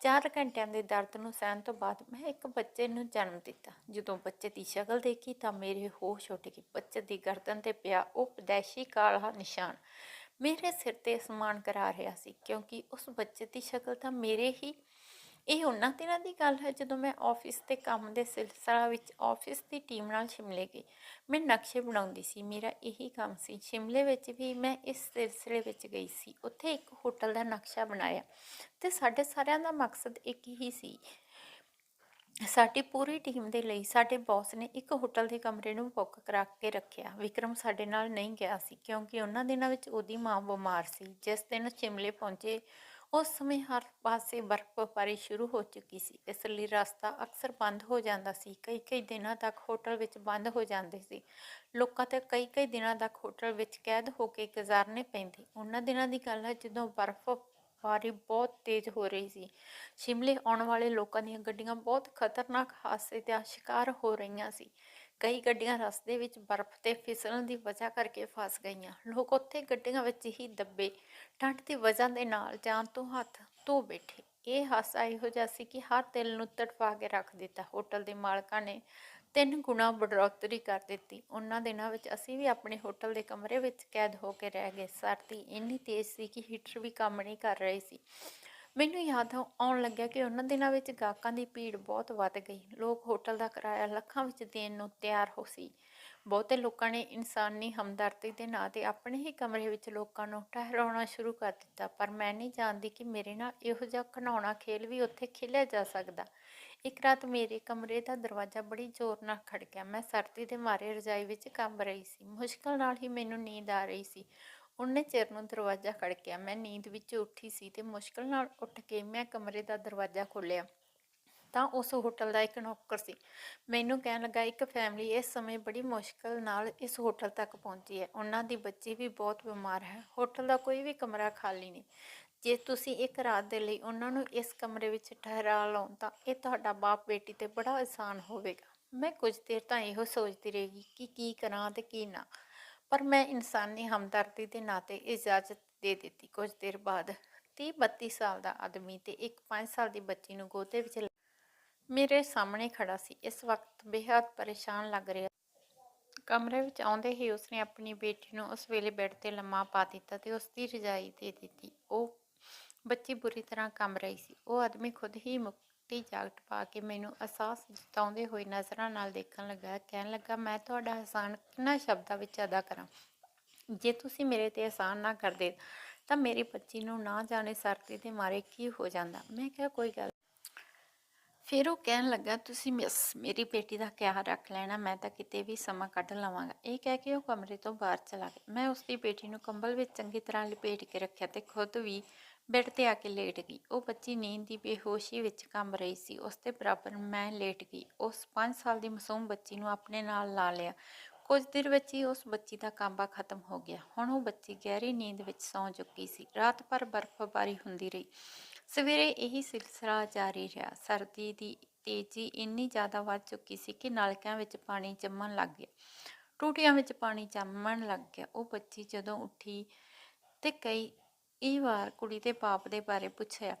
4 ਘੰਟਿਆਂ ਦੇ ਦਰਦ ਨੂੰ ਸਹਿਣ ਤੋਂ ਬਾਅਦ ਮੈਂ ਇੱਕ ਬੱਚੇ ਨੂੰ ਜਨਮ ਦਿੱਤਾ। ਜਦੋਂ ਬੱਚੇ ਦੀ ਸ਼ਕਲ ਦੇਖੀ ਤਾਂ ਮੇਰੇ ਹੋਸ਼ ਉੱਡ ਗਏ। ਬੱਚੇ ਦੀ ਗਰਦਨ ਤੇ ਪਿਆ ਉਹ ਪਦੈਸ਼ੀ ਕਾਲਾ ਨਿਸ਼ਾਨ ਮੇਰੇ ਸਿਰ ਤੇ ਅਸਮਾਨ ਕਰਾ ਰਿਹਾ ਸੀ। ਕਿਉਂਕਿ ਉਸ ਬੱਚੇ ਦੀ ਸ਼ਕਲ ਤਾਂ ਮੇਰੇ ਹੀ ਇਹ ਉਹਨਾਂ ਦਿਨਾਂ ਦੀ ਗੱਲ ਹੈ ਜਦੋਂ ਮੈਂ ਆਫਿਸ ਤੇ ਕੰਮ ਦੇ ਸਿਲਸਿਲਾ ਵਿੱਚ ਆਫਿਸ ਦੀ ਟੀਮ ਨਾਲ ਸ਼ਿਮਲੇ ਗਈ। ਮੈਂ ਨਕਸ਼ੇ ਬਣਾਉਂਦੀ ਸੀ, ਮੇਰਾ ਇਹੀ ਕੰਮ ਸੀ। ਸ਼ਿਮਲੇ ਵਿੱਚ ਵੀ ਮੈਂ ਇਸ ਸਿਲਸਿਲੇ ਵਿੱਚ ਗਈ ਸੀ। ਉੱਥੇ ਇੱਕ ਹੋਟਲ ਦਾ ਨਕਸ਼ਾ ਬਣਾਇਆ ਤੇ ਸਾਡੇ ਸਾਰਿਆਂ ਦਾ ਮਕਸਦ ਇੱਕ ਹੀ ਸੀ। ਸਾਡੀ ਪੂਰੀ ਟੀਮ ਦੇ ਲਈ ਸਾਡੇ ਬੌਸ ਨੇ ਇੱਕ ਹੋਟਲ ਦੇ ਕਮਰੇ ਨੂੰ ਬੁੱਕ ਕਰਾ ਕੇ ਰੱਖਿਆ। ਵਿਕਰਮ ਸਾਡੇ ਨਾਲ ਨਹੀਂ ਗਿਆ ਸੀ ਕਿਉਂਕਿ ਉਹਨਾਂ ਦਿਨਾਂ ਵਿੱਚ ਉਹਦੀ ਮਾਂ ਬਿਮਾਰ ਸੀ। ਜਿਸ ਦਿਨ ਸ਼ਿਮਲੇ ਪਹੁੰਚੇ ਉਸ ਸਮੇਂ ਹਰ ਪਾਸੇ ਬਰਫ਼ਬਾਰੀ ਸ਼ੁਰੂ ਹੋ ਚੁੱਕੀ ਸੀ ਇਸ ਲਈ ਰਸਤਾ ਅਕਸਰ ਬੰਦ ਹੋ ਜਾਂਦਾ ਸੀ ਕਈ ਕਈ ਦਿਨਾਂ ਤੱਕ ਹੋਟਲ ਵਿੱਚ ਬੰਦ ਹੋ ਜਾਂਦੇ ਸੀ। ਲੋਕਾਂ ਤੇ ਕਈ ਕਈ ਦਿਨਾਂ ਤੱਕ ਹੋਟਲ ਵਿੱਚ ਕੈਦ ਹੋ ਕੇ ਗੁਜ਼ਾਰਨੇ ਪੈਂਦੇ। ਉਹਨਾਂ ਦਿਨਾਂ ਦੀ ਗੱਲ ਹੈ ਜਦੋਂ ਬਰਫ਼ਬਾਰੀ ਬਹੁਤ ਤੇਜ਼ ਹੋ ਰਹੀ ਸੀ। ਸ਼ਿਮਲੇ ਆਉਣ ਵਾਲੇ ਲੋਕਾਂ ਦੀਆਂ ਗੱਡੀਆਂ ਬਹੁਤ ਖਤਰਨਾਕ ਹਾਦਸੇ ਦਾ ਸ਼ਿਕਾਰ ਹੋ ਰਹੀਆਂ ਸੀ। ਕਈ ਗੱਡੀਆਂ ਰਸਤੇ ਵਿੱਚ ਬਰਫ਼ ਤੇ ਫਿਸਲਣ ਦੀ ਵਜ੍ਹਾ ਕਰਕੇ ਫਸ ਗਈਆਂ। ਲੋਕ ਉੱਥੇ ਗੱਡੀਆਂ ਵਿੱਚ ਹੀ ਦੱਬੇ ਠੰਡ ਦੀ ਵਜ੍ਹਾ ਦੇ ਨਾਲ ਜਾਨ ਤੋਂ ਹੱਥ ਧੋ ਬੈਠੇ। ਇਹ ਹਾਸਾ ਇਹੋ ਜਿਹਾ ਸੀ ਕਿ ਹਰ ਦਿਲ ਨੂੰ ਤੜਫਾ ਕੇ ਰੱਖ ਦਿੱਤਾ। ਹੋਟਲ ਦੇ ਮਾਲਕਾਂ ਨੇ ਤਿੰਨ ਗੁਣਾ ਬੜੋਤਰੀ ਕਰ ਦਿੱਤੀ। ਉਹਨਾਂ ਦਿਨਾਂ ਵਿੱਚ ਅਸੀਂ ਵੀ ਆਪਣੇ ਹੋਟਲ ਦੇ ਕਮਰੇ ਵਿੱਚ ਕੈਦ ਹੋ ਕੇ ਰਹਿ ਗਏ। ਸਰਦੀ ਇੰਨੀ ਤੇਜ਼ ਸੀ ਕਿ ਹੀਟਰ ਵੀ ਕੰਮ ਨਹੀਂ ਕਰ ਰਹੇ ਸੀ। ਮੈਨੂੰ ਯਾਦ ਆਉਣ ਲੱਗਿਆ ਕਿ ਉਹਨਾਂ ਦਿਨਾਂ ਵਿੱਚ ਗਾਹਕਾਂ ਦੀ ਭੀੜ ਬਹੁਤ ਵੱਧ ਗਈ। ਲੋਕ ਹੋਟਲ ਦਾ ਕਿਰਾਇਆ ਲੱਖਾਂ ਵਿੱਚ ਦੇਣ ਨੂੰ ਤਿਆਰ ਹੋ ਸੀ। ਬਹੁਤੇ ਲੋਕਾਂ ਨੇ ਇਨਸਾਨੀ ਹਮਦਰਦੀ ਦੇ ਨਾਂ ਤੇ ਆਪਣੇ ਹੀ ਕਮਰੇ ਵਿੱਚ ਲੋਕਾਂ ਨੂੰ ਠਹਿਰਾਉਣਾ ਸ਼ੁਰੂ ਕਰ ਦਿੱਤਾ। ਪਰ ਮੈਂ ਨਹੀਂ ਜਾਣਦੀ ਕਿ ਮੇਰੇ ਨਾਲ ਇਹੋ ਜਿਹਾ ਘਿਨਾਉਣਾ ਖੇਲ ਵੀ ਉੱਥੇ ਖੇਲਿਆ ਜਾ ਸਕਦਾ। ਇੱਕ ਰਾਤ ਮੇਰੇ ਕਮਰੇ ਦਾ ਦਰਵਾਜ਼ਾ ਬੜੀ ਜ਼ੋਰ ਨਾਲ ਖੜਕਿਆ ਮੈਂ ਸਰਦੀ ਦੇ ਮਾਰੇ ਰਜਾਈ ਵਿੱਚ ਕੰਬ ਰਹੀ ਸੀ। ਮੁਸ਼ਕਲ ਨਾਲ ਹੀ ਮੈਨੂੰ ਨੀਂਦ ਆ ਰਹੀ ਸੀ। ਉਹਨੇ ਚਿਰ ਨੂੰ ਦਰਵਾਜ਼ਾ ਖੜਕਿਆ ਮੈਂ ਨੀਂਦ ਵਿੱਚ ਉੱਠੀ ਸੀ ਤੇ ਮੁਸ਼ਕਲ ਨਾਲ ਉੱਠ ਕੇ ਮੈਂ ਕਮਰੇ ਦਾ ਦਰਵਾਜ਼ਾ ਖੋਲ੍ਹਿਆ। ਤਾਂ ਉਸ ਹੋਟਲ ਦਾ ਇੱਕ ਨੌਕਰ ਸੀ। ਮੈਨੂੰ ਕਹਿਣ ਲੱਗਾ, ਇੱਕ ਫੈਮਿਲੀ ਇਸ ਸਮੇਂ ਬੜੀ ਮੁਸ਼ਕਲ ਨਾਲ ਇਸ ਹੋਟਲ ਤੱਕ ਪਹੁੰਚੀ ਹੈ। ਉਹਨਾਂ ਦੀ ਬੱਚੀ ਵੀ ਬਹੁਤ ਬਿਮਾਰ ਹੈ। ਹੋਟਲ ਦਾ ਕੋਈ ਵੀ ਕਮਰਾ ਖਾਲੀ ਨਹੀਂ। ਜੇ ਤੁਸੀਂ ਇੱਕ ਰਾਤ ਦੇ ਲਈ ਉਹਨਾਂ ਨੂੰ ਇਸ ਕਮਰੇ ਵਿੱਚ ਠਹਿਰਾ ਲਓ, ਤਾਂ ਇਹ ਤੁਹਾਡਾ ਬਾਪ ਬੇਟੀ ਤੇ ਬੜਾ ਆਸਾਨ ਹੋਵੇਗਾ। ਮੈਂ ਕੁਝ ਦੇਰ ਤਾਂ ਇਹੋ ਸੋਚਦੀ ਰਹੀ ਕਿ ਕੀ ਕਰਾਂ ਤੇ ਕੀ ਨਾ। ਪਰ ਮੈਂ ਇਨਸਾਨੀ ਹਮਦਰਦੀ ਦੇ ਨਾਤੇ ਇਜਾਜ਼ਤ ਦੇ ਦਿੱਤੀ ਕੁਝ ਦੇਰ ਬਾਅਦ। 30 32 ਸਾਲ ਦਾ ਆਦਮੀ ਤੇ ਇੱਕ 5 ਸਾਲ ਦੀ ਬੱਚੀ ਨੂੰ ਗੋਦੇ ਵਿੱਚ ਮੇਰੇ ਸਾਹਮਣੇ ਖੜਾ ਸੀ। ਇਸ ਵਕਤ ਬੇਹੱਦ ਪਰੇਸ਼ਾਨ ਲੱਗ ਰਿਹਾ ਕਮਰੇ ਵਿੱਚ ਆਉਂਦੇ ਹੀ ਉਸਨੇ ਆਪਣੀ ਬੇਟੀ ਨੂੰ ਉਸ ਵੇਲੇ ਬੈੱਡ ਤੇ ਲੰਮਾ ਪਾ ਦਿੱਤਾ ਤੇ ਉਸ ਦੀ ਰਜਾਈ ਦੇ ਦਿੱਤੀ। ਉਹ ਬੱਚੀ ਬੁਰੀ ਤਰ੍ਹਾਂ ਕੰਬ ਰਹੀ ਸੀ। ਉਹ ਆਦਮੀ ਖੁਦ ਹੀ ਮੁਕਤੀ ਜਾਗਟ ਪਾ ਕੇ ਮੈਨੂੰ ਅਹਿਸਾਸ ਜਤਾਉਂਦੇ ਹੋਏ ਨਜ਼ਰਾਂ ਨਾਲ ਦੇਖਣ ਲੱਗਾ, ਕਹਿਣ ਲੱਗਾ, ਮੈਂ ਤੁਹਾਡਾ ਅਹਿਸਾਨ ਕਿੰਨਾ ਸ਼ਬਦਾਂ ਵਿੱਚ ਅਦਾ ਕਰਾਂ? ਜੇ ਤੁਸੀਂ ਮੇਰੇ ਤੇ ਅਹਿਸਾਨ ਨਾ ਕਰਦੇ, ਤਾਂ ਮੇਰੀ ਬੱਚੀ ਨੂੰ ਨਾ ਜਾਣੇ ਸਰਦੀ ਦੇ ਮਾਰੇ ਕੀ ਹੋ ਜਾਂਦਾ? ਮੈਂ ਕਿਹਾ, ਕੋਈ ਗੱਲ ਫਿਰ ਉਹ ਕਹਿਣ ਲੱਗਾ, ਤੁਸੀਂ ਮਿਸ, ਮੇਰੀ ਬੇਟੀ ਦਾ ਖਿਆਲ ਰੱਖ ਲੈਣਾ? ਮੈਂ ਤਾਂ ਕਿਤੇ ਵੀ ਸਮਾਂ ਕੱਢ ਲਵਾਂਗਾ। ਇਹ ਕਹਿ ਕੇ ਉਹ ਕਮਰੇ ਤੋਂ ਬਾਹਰ ਚਲਾ ਗਿਆ। ਮੈਂ ਉਸ ਦੀ ਬੇਟੀ ਨੂੰ ਕੰਬਲ ਵਿੱਚ ਚੰਗੀ ਤਰ੍ਹਾਂ ਲਪੇਟ ਕੇ ਰੱਖਿਆ ਤੇ ਖੁਦ ਵੀ ਬੈੱਡ ਤੇ ਆ ਕੇ ਲੇਟ ਗਈ। ਉਹ ਬੱਚੀ ਨੀਂਦ ਦੀ ਬੇਹੋਸ਼ੀ ਵਿੱਚ ਕੰਬ ਰਹੀ ਸੀ। ਉਸ ਦੇ ਬਰਾਬਰ ਮੈਂ ਲੇਟ ਗਈ। ਉਸ 5 ਸਾਲ ਦੀ ਮਾਸੂਮ ਬੱਚੀ ਨੂੰ ਆਪਣੇ ਨਾਲ ਲਾ ਲਿਆ। ਕੁਝ ਦੇਰ ਵਿੱਚ ਹੀ ਉਸ ਬੱਚੀ ਦਾ ਕਾਂਬਾ ਖਤਮ ਹੋ ਗਿਆ। ਹੁਣ ਉਹ ਬੱਚੀ ਗਹਿਰੀ ਨੀਂਦ ਵਿੱਚ ਸੌਂ ਚੁੱਕੀ ਸੀ। ਰਾਤ ਭਰ ਬਰਫ਼ਬਾਰੀ ਹੁੰਦੀ ਰਹੀ। ਸਵੇਰੇ ਇਹੀ ਸਿਲਸਿਲਾ ਜਾਰੀ ਰਿਹਾ। ਸਰਦੀ ਦੀ ਤੇਜ਼ੀ ਇੰਨੀ ਜ਼ਿਆਦਾ ਵੱਧ ਚੁੱਕੀ ਸੀ ਕਿ ਨਲਕਿਆਂ ਵਿੱਚ ਪਾਣੀ ਜੰਮਣ ਲੱਗ ਗਿਆ। ਟੂਟੀਆਂ ਵਿੱਚ ਪਾਣੀ ਜੰਮਣ ਲੱਗ ਗਿਆ। ਉਹ ਬੱਚੀ ਜਦੋਂ ਉੱਠੀ ਤੇ ਕਈ ਇਹ ਵਾਰ ਕੁੜੀ ਦੇ ਬਾਪ ਦੇ ਬਾਰੇ ਪੁੱਛਿਆ,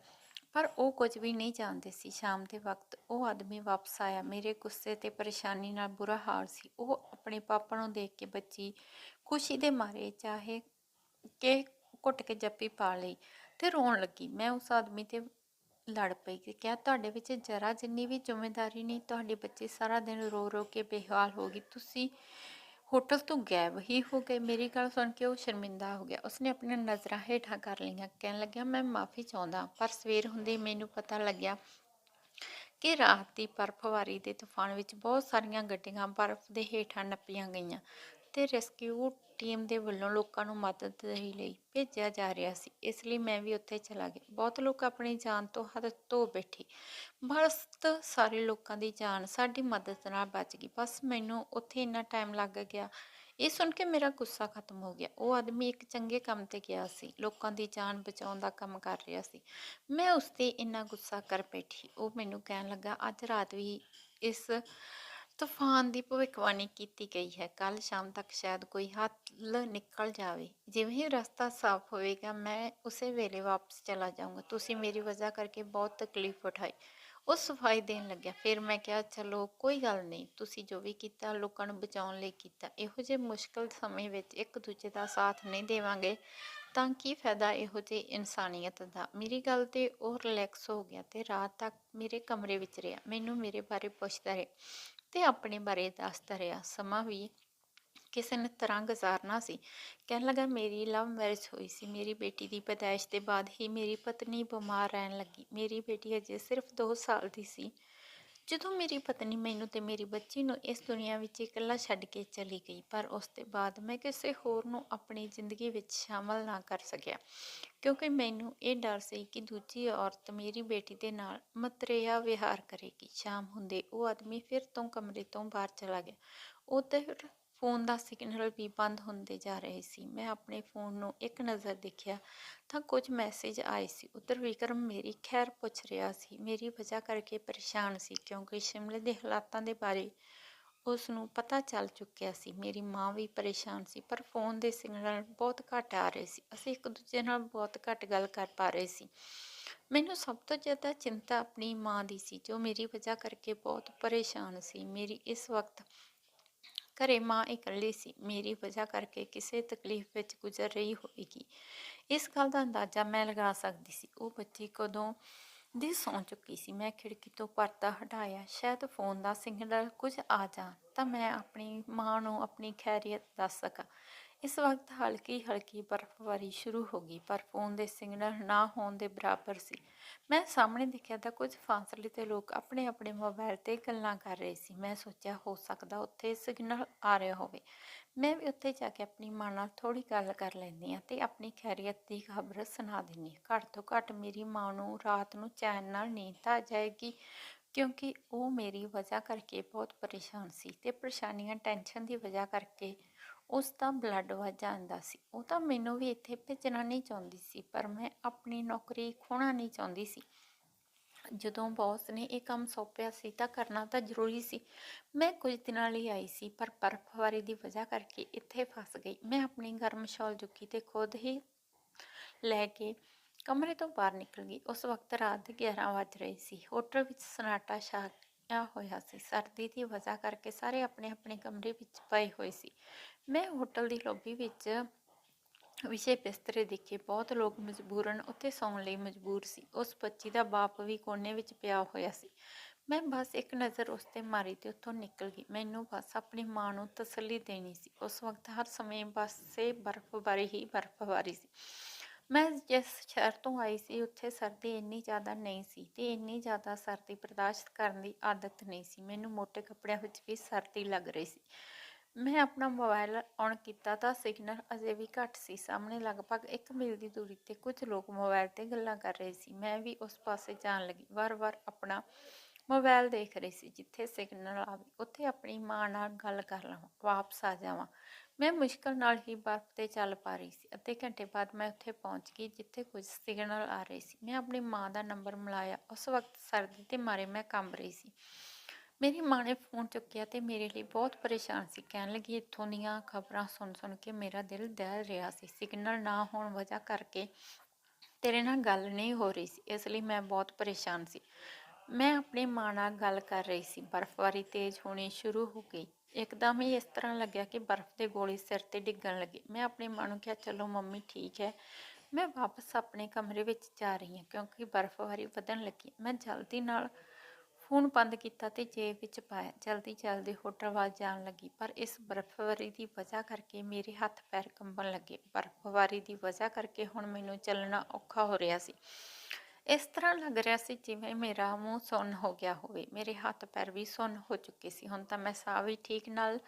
ਪਰ ਉਹ ਕੁਝ ਵੀ ਨਹੀਂ ਜਾਣਦੇ ਸੀ। ਸ਼ਾਮ ਦੇ ਵਕਤ ਉਹ ਆਦਮੀ ਵਾਪਸ ਆਇਆ। ਮੇਰੇ ਗੁੱਸੇ ਤੇ ਪਰੇਸ਼ਾਨੀ ਨਾਲ ਬੁਰਾ ਹਾਲ ਸੀ। ਉਹ ਆਪਣੇ ਪਾਪਾ ਨੂੰ ਦੇਖ ਕੇ ਬੱਚੀ ਖੁਸ਼ੀ ਦੇ ਮਾਰੇ ਚਾਹੇ ਕਿ ਘੁੱਟ ਕੇ ਜੱਫੀ ਪਾ ਲਈ ਤੇ ਰੋਣ ਲੱਗੀ। ਮੈਂ ਉਸ ਆਦਮੀ ਤੇ ਲੜ ਪਈ ਕਿ ਕਿਹਾ, ਤੁਹਾਡੇ ਵਿੱਚ ਜਰਾ ਜਿੰਨੀ ਵੀ ਜ਼ਿੰਮੇਵਾਰੀ ਨਹੀਂ, ਤੁਹਾਡੇ ਬੱਚੇ ਸਾਰਾ ਦਿਨ ਰੋ ਰੋ ਕੇ ਬੇਹਾਲ ਹੋ ਗਈ। ਤੁਸੀਂ ਹੋਟਲ ਤੋਂ ਗਾਇਬ ਹੀ ਹੋ ਗਏ ਮੇਰੀ ਗੱਲ ਸੁਣ ਕੇ ਉਹ ਸ਼ਰਮਿੰਦਾ ਹੋ ਗਿਆ ਉਸਨੇ ਆਪਣੀਆਂ ਨਜ਼ਰਾਂ ਹੇਠਾਂ ਕਰ ਲਈਆਂ ਕਹਿਣ ਲੱਗਿਆ ਮੈਂ ਮਾਫੀ ਚਾਹੁੰਦਾ ਪਰ ਸਵੇਰ ਹੁੰਦੇ ਹੀ ਮੈਨੂੰ ਪਤਾ ਲੱਗਿਆ ਕਿ ਰਾਤ ਦੀ ਬਰਫ਼ਬਾਰੀ ਦੇ ਤੂਫਾਨ ਵਿੱਚ ਬਹੁਤ ਸਾਰੀਆਂ ਗੱਡੀਆਂ ਬਰਫ਼ ਦੇ ਹੇਠਾਂ ਨੱਪੀਆਂ ਗਈਆਂ ਤੇ ਰੈਸਕਿਊ ਟੀਮ ਦੇ ਵੱਲੋਂ ਲੋਕਾਂ ਨੂੰ ਮਦਦ ਦੇ ਲਈ ਭੇਜਿਆ ਜਾ ਰਿਹਾ ਸੀ। ਇਸ ਲਈ ਮੈਂ ਵੀ ਉੱਥੇ ਚਲਾ ਗਿਆ। ਬਹੁਤ ਲੋਕ ਆਪਣੀ ਜਾਨ ਤੋਂ ਹੱਥ ਧੋ ਬੈਠੇ। ਬਸ ਸਾਰੇ ਲੋਕਾਂ ਦੀ ਜਾਨ ਸਾਡੀ ਮਦਦ ਨਾਲ ਬਚ ਗਈ। ਬਸ ਮੈਨੂੰ ਉੱਥੇ ਇੰਨਾ ਟਾਈਮ ਲੱਗ ਗਿਆ। ਇਹ ਸੁਣ ਕੇ ਮੇਰਾ ਗੁੱਸਾ ਖਤਮ ਹੋ ਗਿਆ। ਉਹ ਆਦਮੀ ਇੱਕ ਚੰਗੇ ਕੰਮ ਤੇ ਗਿਆ ਸੀ। ਲੋਕਾਂ ਦੀ ਜਾਨ ਬਚਾਉਣ ਦਾ ਕੰਮ ਕਰ ਰਿਹਾ ਸੀ। ਮੈਂ ਉਸ ਤੇ ਇੰਨਾ ਗੁੱਸਾ ਕਰ ਬੈਠੀ। ਉਹ ਮੈਨੂੰ ਕਹਿਣ ਲੱਗਾ, ਅੱਜ ਰਾਤ ਵੀ ਇਸ ਤੂਫਾਨ ਦੀ ਭਵਿੱਖਬਾਣੀ ਕੀਤੀ ਗਈ ਹੈ। ਕੱਲ ਸ਼ਾਮ ਤੱਕ ਸ਼ਾਇਦ ਕੋਈ ਹੱਲ ਨਿਕਲ ਜਾਵੇ। ਜਿਵੇਂ ਹੀ ਰਸਤਾ ਸਾਫ਼ ਹੋਵੇਗਾ, ਮੈਂ ਉਸੇ ਵੇਲੇ ਵਾਪਸ ਚਲਾ ਜਾਊਂਗਾ। ਤੁਸੀਂ ਮੇਰੀ ਵਜ੍ਹਾ ਕਰਕੇ ਬਹੁਤ ਤਕਲੀਫ ਉਠਾਈ। ਉਹ ਸਫ਼ਾਈ ਦੇਣ ਲੱਗਿਆ। ਫਿਰ ਮੈਂ ਕਿਹਾ, ਚਲੋ, ਕੋਈ ਗੱਲ ਨਹੀਂ। ਤੁਸੀਂ ਜੋ ਵੀ ਕੀਤਾ, ਲੋਕਾਂ ਨੂੰ ਬਚਾਉਣ ਲਈ ਕੀਤਾ। ਇਹੋ ਜਿਹੇ ਮੁਸ਼ਕਲ ਸਮੇਂ ਵਿੱਚ ਇੱਕ ਦੂਜੇ ਦਾ ਸਾਥ ਨਹੀਂ ਦੇਵਾਂਗੇ, ਤਾਂ ਕੀ ਫਾਇਦਾ ਇਹੋ ਜਿਹੀ ਇਨਸਾਨੀਅਤ ਦਾ? ਮੇਰੀ ਗੱਲ ਤੇ ਉਹ ਰਿਲੈਕਸ ਹੋ ਗਿਆ ਤੇ ਰਾਤ ਤੱਕ ਮੇਰੇ ਕਮਰੇ ਵਿੱਚ ਰਿਹਾ। ਮੈਨੂੰ ਮੇਰੇ ਬਾਰੇ ਪੁੱਛਦਾ ਰਿਹਾ। ਤੇ ਆਪਣੇ ਬਾਰੇ ਦੱਸਦਾ ਰਿਹਾ ਸਮਾਂ ਵੀ ਕਿਸੇ ਨੇ ਤਰ੍ਹਾਂ ਗੁਜ਼ਾਰਨਾ ਸੀ। ਕਹਿਣ ਲੱਗਾ, ਮੇਰੀ ਲਵ ਮੈਰਿਜ ਹੋਈ ਸੀ। ਮੇਰੀ ਬੇਟੀ ਦੀ ਪੈਦਾਇਸ਼ ਦੇ ਬਾਅਦ ਹੀ ਮੇਰੀ ਪਤਨੀ ਬਿਮਾਰ ਰਹਿਣ ਲੱਗੀ। ਮੇਰੀ ਬੇਟੀ ਅਜੇ ਸਿਰਫ 2 ਸਾਲ ਦੀ ਸੀ। ਜਦੋਂ ਮੇਰੀ ਪਤਨੀ ਮੈਨੂੰ ਤੇ ਮੇਰੀ ਬੱਚੀ ਨੂੰ ਇਸ ਦੁਨੀਆ ਵਿੱਚ ਇਕੱਲਾ ਛੱਡ ਕੇ ਚਲੀ ਗਈ, ਪਰ ਉਸ ਤੋਂ ਬਾਅਦ ਮੈਂ ਕਿਸੇ ਹੋਰ ਨੂੰ ਆਪਣੀ ਜ਼ਿੰਦਗੀ ਵਿੱਚ ਸ਼ਾਮਲ ਨਾ ਕਰ ਸਕਿਆ। ਕਿਉਂਕਿ ਮੈਨੂੰ ਇਹ ਡਰ ਸੀ ਕਿ ਦੂਜੀ ਔਰਤ ਮੇਰੀ ਬੇਟੀ ਦੇ ਨਾਲ ਮਤਰੇਆ ਵਿਹਾਰ ਕਰੇਗੀ। ਸ਼ਾਮ ਹੁੰਦੇ ਉਹ ਆਦਮੀ ਫਿਰ ਤੋਂ ਕਮਰੇ ਤੋਂ ਬਾਹਰ ਚਲਾ ਗਿਆ। ਉਧਰ ਫੋਨ ਦਾ ਸਿਗਨਲ ਵੀ ਬੰਦ ਹੁੰਦੇ ਜਾ ਰਹੇ ਸੀ। ਮੈਂ ਆਪਣੇ ਫੋਨ ਨੂੰ ਇੱਕ ਨਜ਼ਰ ਦੇਖਿਆ ਤਾਂ ਕੁਝ ਮੈਸੇਜ ਆਏ ਸੀ। ਉਧਰ ਵਿਕਰਮ ਮੇਰੀ ਖੈਰ ਪੁੱਛ ਰਿਹਾ ਸੀ। ਮੇਰੀ ਵਜ੍ਹਾ ਕਰਕੇ ਪਰੇਸ਼ਾਨ ਸੀ ਕਿਉਂਕਿ ਸ਼ਿਮਲੇ ਦੇ ਹਾਲਾਤਾਂ ਦੇ ਬਾਰੇ ਉਸ ਨੂੰ ਪਤਾ ਚੱਲ ਚੁੱਕਿਆ ਸੀ। ਮੇਰੀ ਮਾਂ ਵੀ ਪਰੇਸ਼ਾਨ ਸੀ, ਪਰ ਫੋਨ ਦੇ ਸਿਗਨਲ ਬਹੁਤ ਘੱਟ ਆ ਰਹੇ ਸੀ। ਅਸੀਂ ਇੱਕ ਦੂਜੇ ਨਾਲ ਬਹੁਤ ਘੱਟ ਗੱਲ ਕਰ ਪਾ ਰਹੇ ਸੀ। ਮੈਨੂੰ ਸਭ ਤੋਂ ਜ਼ਿਆਦਾ ਚਿੰਤਾ ਆਪਣੀ ਮਾਂ ਦੀ ਸੀ, ਜੋ ਮੇਰੀ ਵਜ੍ਹਾ ਕਰਕੇ ਬਹੁਤ ਪਰੇਸ਼ਾਨ ਸੀ। ਮੇਰੀ ਇਸ ਵਕਤ ਘਰੇ ਮਾਂ ਇਕੱਲੀ ਸੀ। ਮੇਰੀ ਵਜ੍ਹਾ ਕਰਕੇ ਕਿਸੇ ਤਕਲੀਫ ਵਿੱਚ ਗੁਜ਼ਰ ਰਹੀ ਹੋਵੇਗੀ। ਇਸ ਗੱਲ ਦਾ ਅੰਦਾਜ਼ਾ ਮੈਂ ਲਗਾ ਸਕਦੀ ਸੀ। ਉਹ ਬੱਚੀ ਕਦੋਂ ਦੀ ਸੌਂ ਚੁੱਕੀ ਸੀ। ਮੈਂ ਖਿੜਕੀ ਤੋਂ ਪਰਦਾ ਹਟਾਇਆ, ਸ਼ਾਇਦ ਫੋਨ ਦਾ ਸਿਗਨਲ ਕੁਝ ਆ ਜਾ ਤਾਂ ਮੈਂ ਆਪਣੀ ਮਾਂ ਨੂੰ ਆਪਣੀ ਖੈਰੀਅਤ ਦੱਸ ਸਕਾਂ। ਇਸ ਵਕਤ ਹਲਕੀ ਹਲਕੀ ਬਰਫ਼ਬਾਰੀ ਸ਼ੁਰੂ ਹੋ ਗਈ, ਪਰ ਫੋਨ ਦੇ ਸਿਗਨਲ ਨਾ ਹੋਣ ਦੇ ਬਰਾਬਰ ਸੀ। ਮੈਂ ਸਾਹਮਣੇ ਦੇਖਿਆ ਤਾਂ ਕੁਝ ਫਾਸਲੇ ਤੇ ਲੋਕ ਆਪਣੇ ਆਪਣੇ ਮੋਬਾਈਲ ਤੇ ਗੱਲਾਂ ਕਰ ਰਹੇ ਸੀ। ਮੈਂ ਸੋਚਿਆ, ਹੋ ਸਕਦਾ ਉੱਥੇ ਸਿਗਨਲ ਆ ਰਿਹਾ ਹੋਵੇ। ਮੈਂ ਵੀ ਉੱਥੇ ਜਾ ਕੇ ਆਪਣੀ ਮਾਂ ਨਾਲ ਥੋੜੀ ਗੱਲ ਕਰ ਲੈਂਦੀ ਆ ਤੇ ਆਪਣੀ ਖੈਰੀਅਤ ਦੀ ਖਬਰ ਸੁਣਾ ਦਿੰਦੀ ਘੱਟ ਤੋਂ ਘੱਟ ਮੇਰੀ ਮਾਂ ਨੂੰ ਰਾਤ ਨੂੰ ਚੈਨ ਨਾਲ ਨੀਂਦ ਆ ਜਾਏਗੀ, ਕਿਉਂਕਿ ਉਹ ਮੇਰੀ ਵਜ੍ਹਾ ਕਰਕੇ ਬਹੁਤ ਪਰੇਸ਼ਾਨ ਸੀ ਤੇ ਪਰੇਸ਼ਾਨੀਆਂ, ਟੈਨਸ਼ਨ ਦੀ ਵਜ੍ਹਾ ਕਰਕੇ ਉਸ ਦਾ ਬਲੱਡ ਵੱਧ ਜਾਂਦਾ ਸੀ। ਉਹ ਤਾਂ ਮੈਨੂੰ ਵੀ ਇੱਥੇ ਭੇਜਣਾ ਨਹੀਂ ਚਾਹੁੰਦੀ ਸੀ, ਪਰ ਮੈਂ ਆਪਣੀ ਨੌਕਰੀ ਖੋਣਾ ਨਹੀਂ ਚਾਹੁੰਦੀ ਸੀ। ਜਦੋਂ ਬੌਸ ਨੇ ਇਹ ਕੰਮ ਸੌਂਪਿਆ ਸੀ ਤਾਂ ਕਰਨਾ ਤਾਂ ਜ਼ਰੂਰੀ ਸੀ। ਮੈਂ ਕੁਝ ਦਿਨਾਂ ਲਈ ਆਈ ਸੀ, ਪਰ ਬਰਫ਼ਬਾਰੀ ਦੀ ਵਜ੍ਹਾ ਕਰਕੇ ਇੱਥੇ ਫਸ ਗਈ। ਮੈਂ ਆਪਣੀ ਗਰਮ ਸ਼ਾਲ ਚੁੱਕੀ ਤੇ ਖੁਦ ਹੀ ਲੈ ਕੇ ਕਮਰੇ ਤੋਂ ਬਾਹਰ ਨਿਕਲ ਗਈ। ਉਸ ਵਕਤ ਰਾਤ ਦੇ 11 ਵਜ ਰਹੇ ਸੀ। ਹੋਟਲ ਵਿੱਚ ਸਨਾਟਾ ਛਾ ਛਾਇਆ ਹੋਇਆ ਸੀ। ਸਰਦੀ ਦੀ ਵਜ੍ਹਾ ਕਰਕੇ ਸਾਰੇ ਆਪਣੇ ਆਪਣੇ ਕਮਰੇ ਵਿੱਚ ਪਏ ਹੋਏ ਸੀ। ਮੈਂ ਹੋਟਲ ਦੀ ਲੌਬੀ ਵਿੱਚ ਵਿਸ਼ੇ ਬਿਸਤਰੇ ਦੇਖੇ। ਬਹੁਤ ਲੋਕ ਮਜਬੂਰਨ ਉੱਥੇ ਸੌਣ ਲਈ ਮਜਬੂਰ ਸੀ। ਉਸ ਬੱਚੀ ਦਾ ਬਾਪ ਵੀ ਕੋਨੇ ਵਿੱਚ ਪਿਆ ਹੋਇਆ ਸੀ। ਮੈਂ ਬਸ ਇੱਕ ਨਜ਼ਰ ਉਸ ਤੇ ਮਾਰੀ ਤੇ ਉੱਥੋਂ ਨਿਕਲ ਗਈ। ਮੈਨੂੰ ਬਸ ਆਪਣੀ ਮਾਂ ਨੂੰ ਤਸੱਲੀ ਦੇਣੀ ਸੀ। ਉਸ ਵਕਤ ਹਰ ਸਮੇਂ ਬਸ ਸੇ ਬਰਫ਼ਬਾਰੀ ਹੀ ਬਰਫ਼ਬਾਰੀ ਸੀ। ਮੈਂ ਜਿਸ ਸ਼ਹਿਰ ਤੋਂ ਆਈ ਸੀ, ਉੱਥੇ ਸਰਦੀ ਇੰਨੀ ਜ਼ਿਆਦਾ ਨਹੀਂ ਸੀ ਤੇ ਇੰਨੀ ਜ਼ਿਆਦਾ ਸਰਦੀ ਬਰਦਾਸ਼ਤ ਕਰਨ ਦੀ ਆਦਤ ਨਹੀਂ ਸੀ। ਮੈਨੂੰ ਮੋٹے ਕੱਪੜਿਆਂ ਵਿੱਚ ਵੀ ਸਰਦੀ ਲੱਗ ਰਹੀ ਸੀ। ਮੈਂ ਆਪਣਾ ਮੋਬਾਈਲ ਔਨ ਕੀਤਾ ਤਾਂ ਸਿਗਨਲ ਅਜੇ ਵੀ ਘੱਟ ਸੀ। ਸਾਹਮਣੇ ਲਗਭਗ 1 ਮੀਲ ਦੀ ਦੂਰੀ ਤੇ ਕੁਝ ਲੋਕ ਮੋਬਾਈਲ ਤੇ ਗੱਲਾਂ ਕਰ ਰਹੇ ਸੀ। ਮੈਂ ਵੀ ਉਸ ਪਾਸੇ ਜਾਣ ਲੱਗੀ। ਵਾਰ-ਵਾਰ ਆਪਣਾ ਮੋਬਾਈਲ ਦੇਖ ਰਹੀ ਸੀ। ਜਿੱਥੇ ਸਿਗਨਲ ਆਵੇ, ਉੱਥੇ ਆਪਣੀ ਮਾਂ ਨਾਲ ਗੱਲ ਕਰ ਲਵਾਂ, ਵਾਪਸ ਆ ਜਾਵਾਂ। ਮੈਂ ਮੁਸ਼ਕਲ ਨਾਲ ਹੀ ਬਰਫ਼ ਤੇ ਚੱਲ ਪਾ ਰਹੀ ਸੀ। ਅੱਧੇ ਘੰਟੇ ਬਾਅਦ ਮੈਂ ਉੱਥੇ ਪਹੁੰਚ ਗਈ, ਜਿੱਥੇ ਕੁਝ ਸਿਗਨਲ ਆ ਰਹੇ ਸੀ। ਮੈਂ ਆਪਣੀ ਮਾਂ ਦਾ ਨੰਬਰ ਮਿਲਾਇਆ। ਉਸ ਵਕਤ ਸਰਦੀ ਦੇ ਮਾਰੇ ਮੈਂ ਕੰਬ ਰਹੀ ਸੀ। ਮੇਰੀ ਮਾਂ ਨੇ ਫੋਨ ਚੁੱਕਿਆ ਤੇ ਮੇਰੇ ਲਈ ਬਹੁਤ ਪਰੇਸ਼ਾਨ ਸੀ। ਕਹਿਣ ਲੱਗੀ, ਇੱਥੋਂ ਦੀਆਂ ਖਬਰਾਂ ਸੁਣ ਸੁਣ ਕੇ ਮੇਰਾ ਦਿਲ ਦਹਿ ਰਿਹਾ ਸੀ। ਸਿਗਨਲ ਨਾ ਹੋਣ ਵਜ੍ਹਾ ਕਰਕੇ ਤੇਰੇ ਨਾਲ ਗੱਲ ਨਹੀਂ ਹੋ ਰਹੀ ਸੀ। ਇਸ ਲਈ ਮੈਂ ਬਹੁਤ ਪਰੇਸ਼ਾਨ ਸੀ। ਮੈਂ ਆਪਣੀ ਮਾਂ ਨਾਲ ਗੱਲ ਕਰ ਰਹੀ ਸੀ। ਬਰਫ਼ਬਾਰੀ ਤੇਜ਼ ਹੋਣੀ ਸ਼ੁਰੂ ਹੋ ਗਈ। ਇੱਕਦਮ ਹੀ ਇਸ ਤਰ੍ਹਾਂ ਲੱਗਿਆ ਕਿ ਬਰਫ਼ ਦੇ ਗੋਲੇ ਸਿਰ ਤੇ ਡਿੱਗਣ ਲੱਗੇ। ਮੈਂ ਆਪਣੀ ਮਾਂ ਨੂੰ ਕਿਹਾ, ਚਲੋ ਮੰਮੀ, ਠੀਕ ਹੈ। ਮੈਂ ਵਾਪਸ ਆਪਣੇ ਕਮਰੇ ਵਿੱਚ ਜਾ ਰਹੀ ਹਾਂ ਕਿਉਂਕਿ ਬਰਫ਼ਬਾਰੀ ਵਧਣ ਲੱਗੀ। ਮੈਂ ਜਲਦੀ ਨਾਲ ਫੋਨ ਬੰਦ ਕੀਤਾ ਤੇ ਜੇਬ ਵਿੱਚ ਪਾਇਆ। ਜਲਦੀ ਜਲਦੀ ਹੋਟਲ ਵੱਲ ਜਾਣ ਲੱਗੀ, ਪਰ ਇਸ ਬਰਫ਼ਬਾਰੀ ਦੀ ਵਜ੍ਹਾ ਕਰਕੇ ਮੇਰੇ ਹੱਥ ਪੈਰ ਕੰਬਣ ਲੱਗੇ। ਬਰਫ਼ਬਾਰੀ ਦੀ ਵਜ੍ਹਾ ਕਰਕੇ ਹੁਣ ਮੈਨੂੰ ਚੱਲਣਾ ਔਖਾ ਹੋ ਰਿਹਾ ਸੀ। ਇਸ ਤਰ੍ਹਾਂ ਲੱਗ ਰਿਹਾ ਸੀ ਜਿਵੇਂ ਮੇਰਾ ਮੂੰਹ ਸੁੰਨ ਹੋ ਗਿਆ ਹੋਵੇ ਮੇਰੇ ਹੱਥ ਪੈਰ ਵੀ ਸੁੰਨ ਹੋ ਚੁੱਕੇ ਸੀ ਹੁਣ ਤਾਂ ਮੈਂ ਸਾਹ ਵੀ ਠੀਕ ਨਾਲ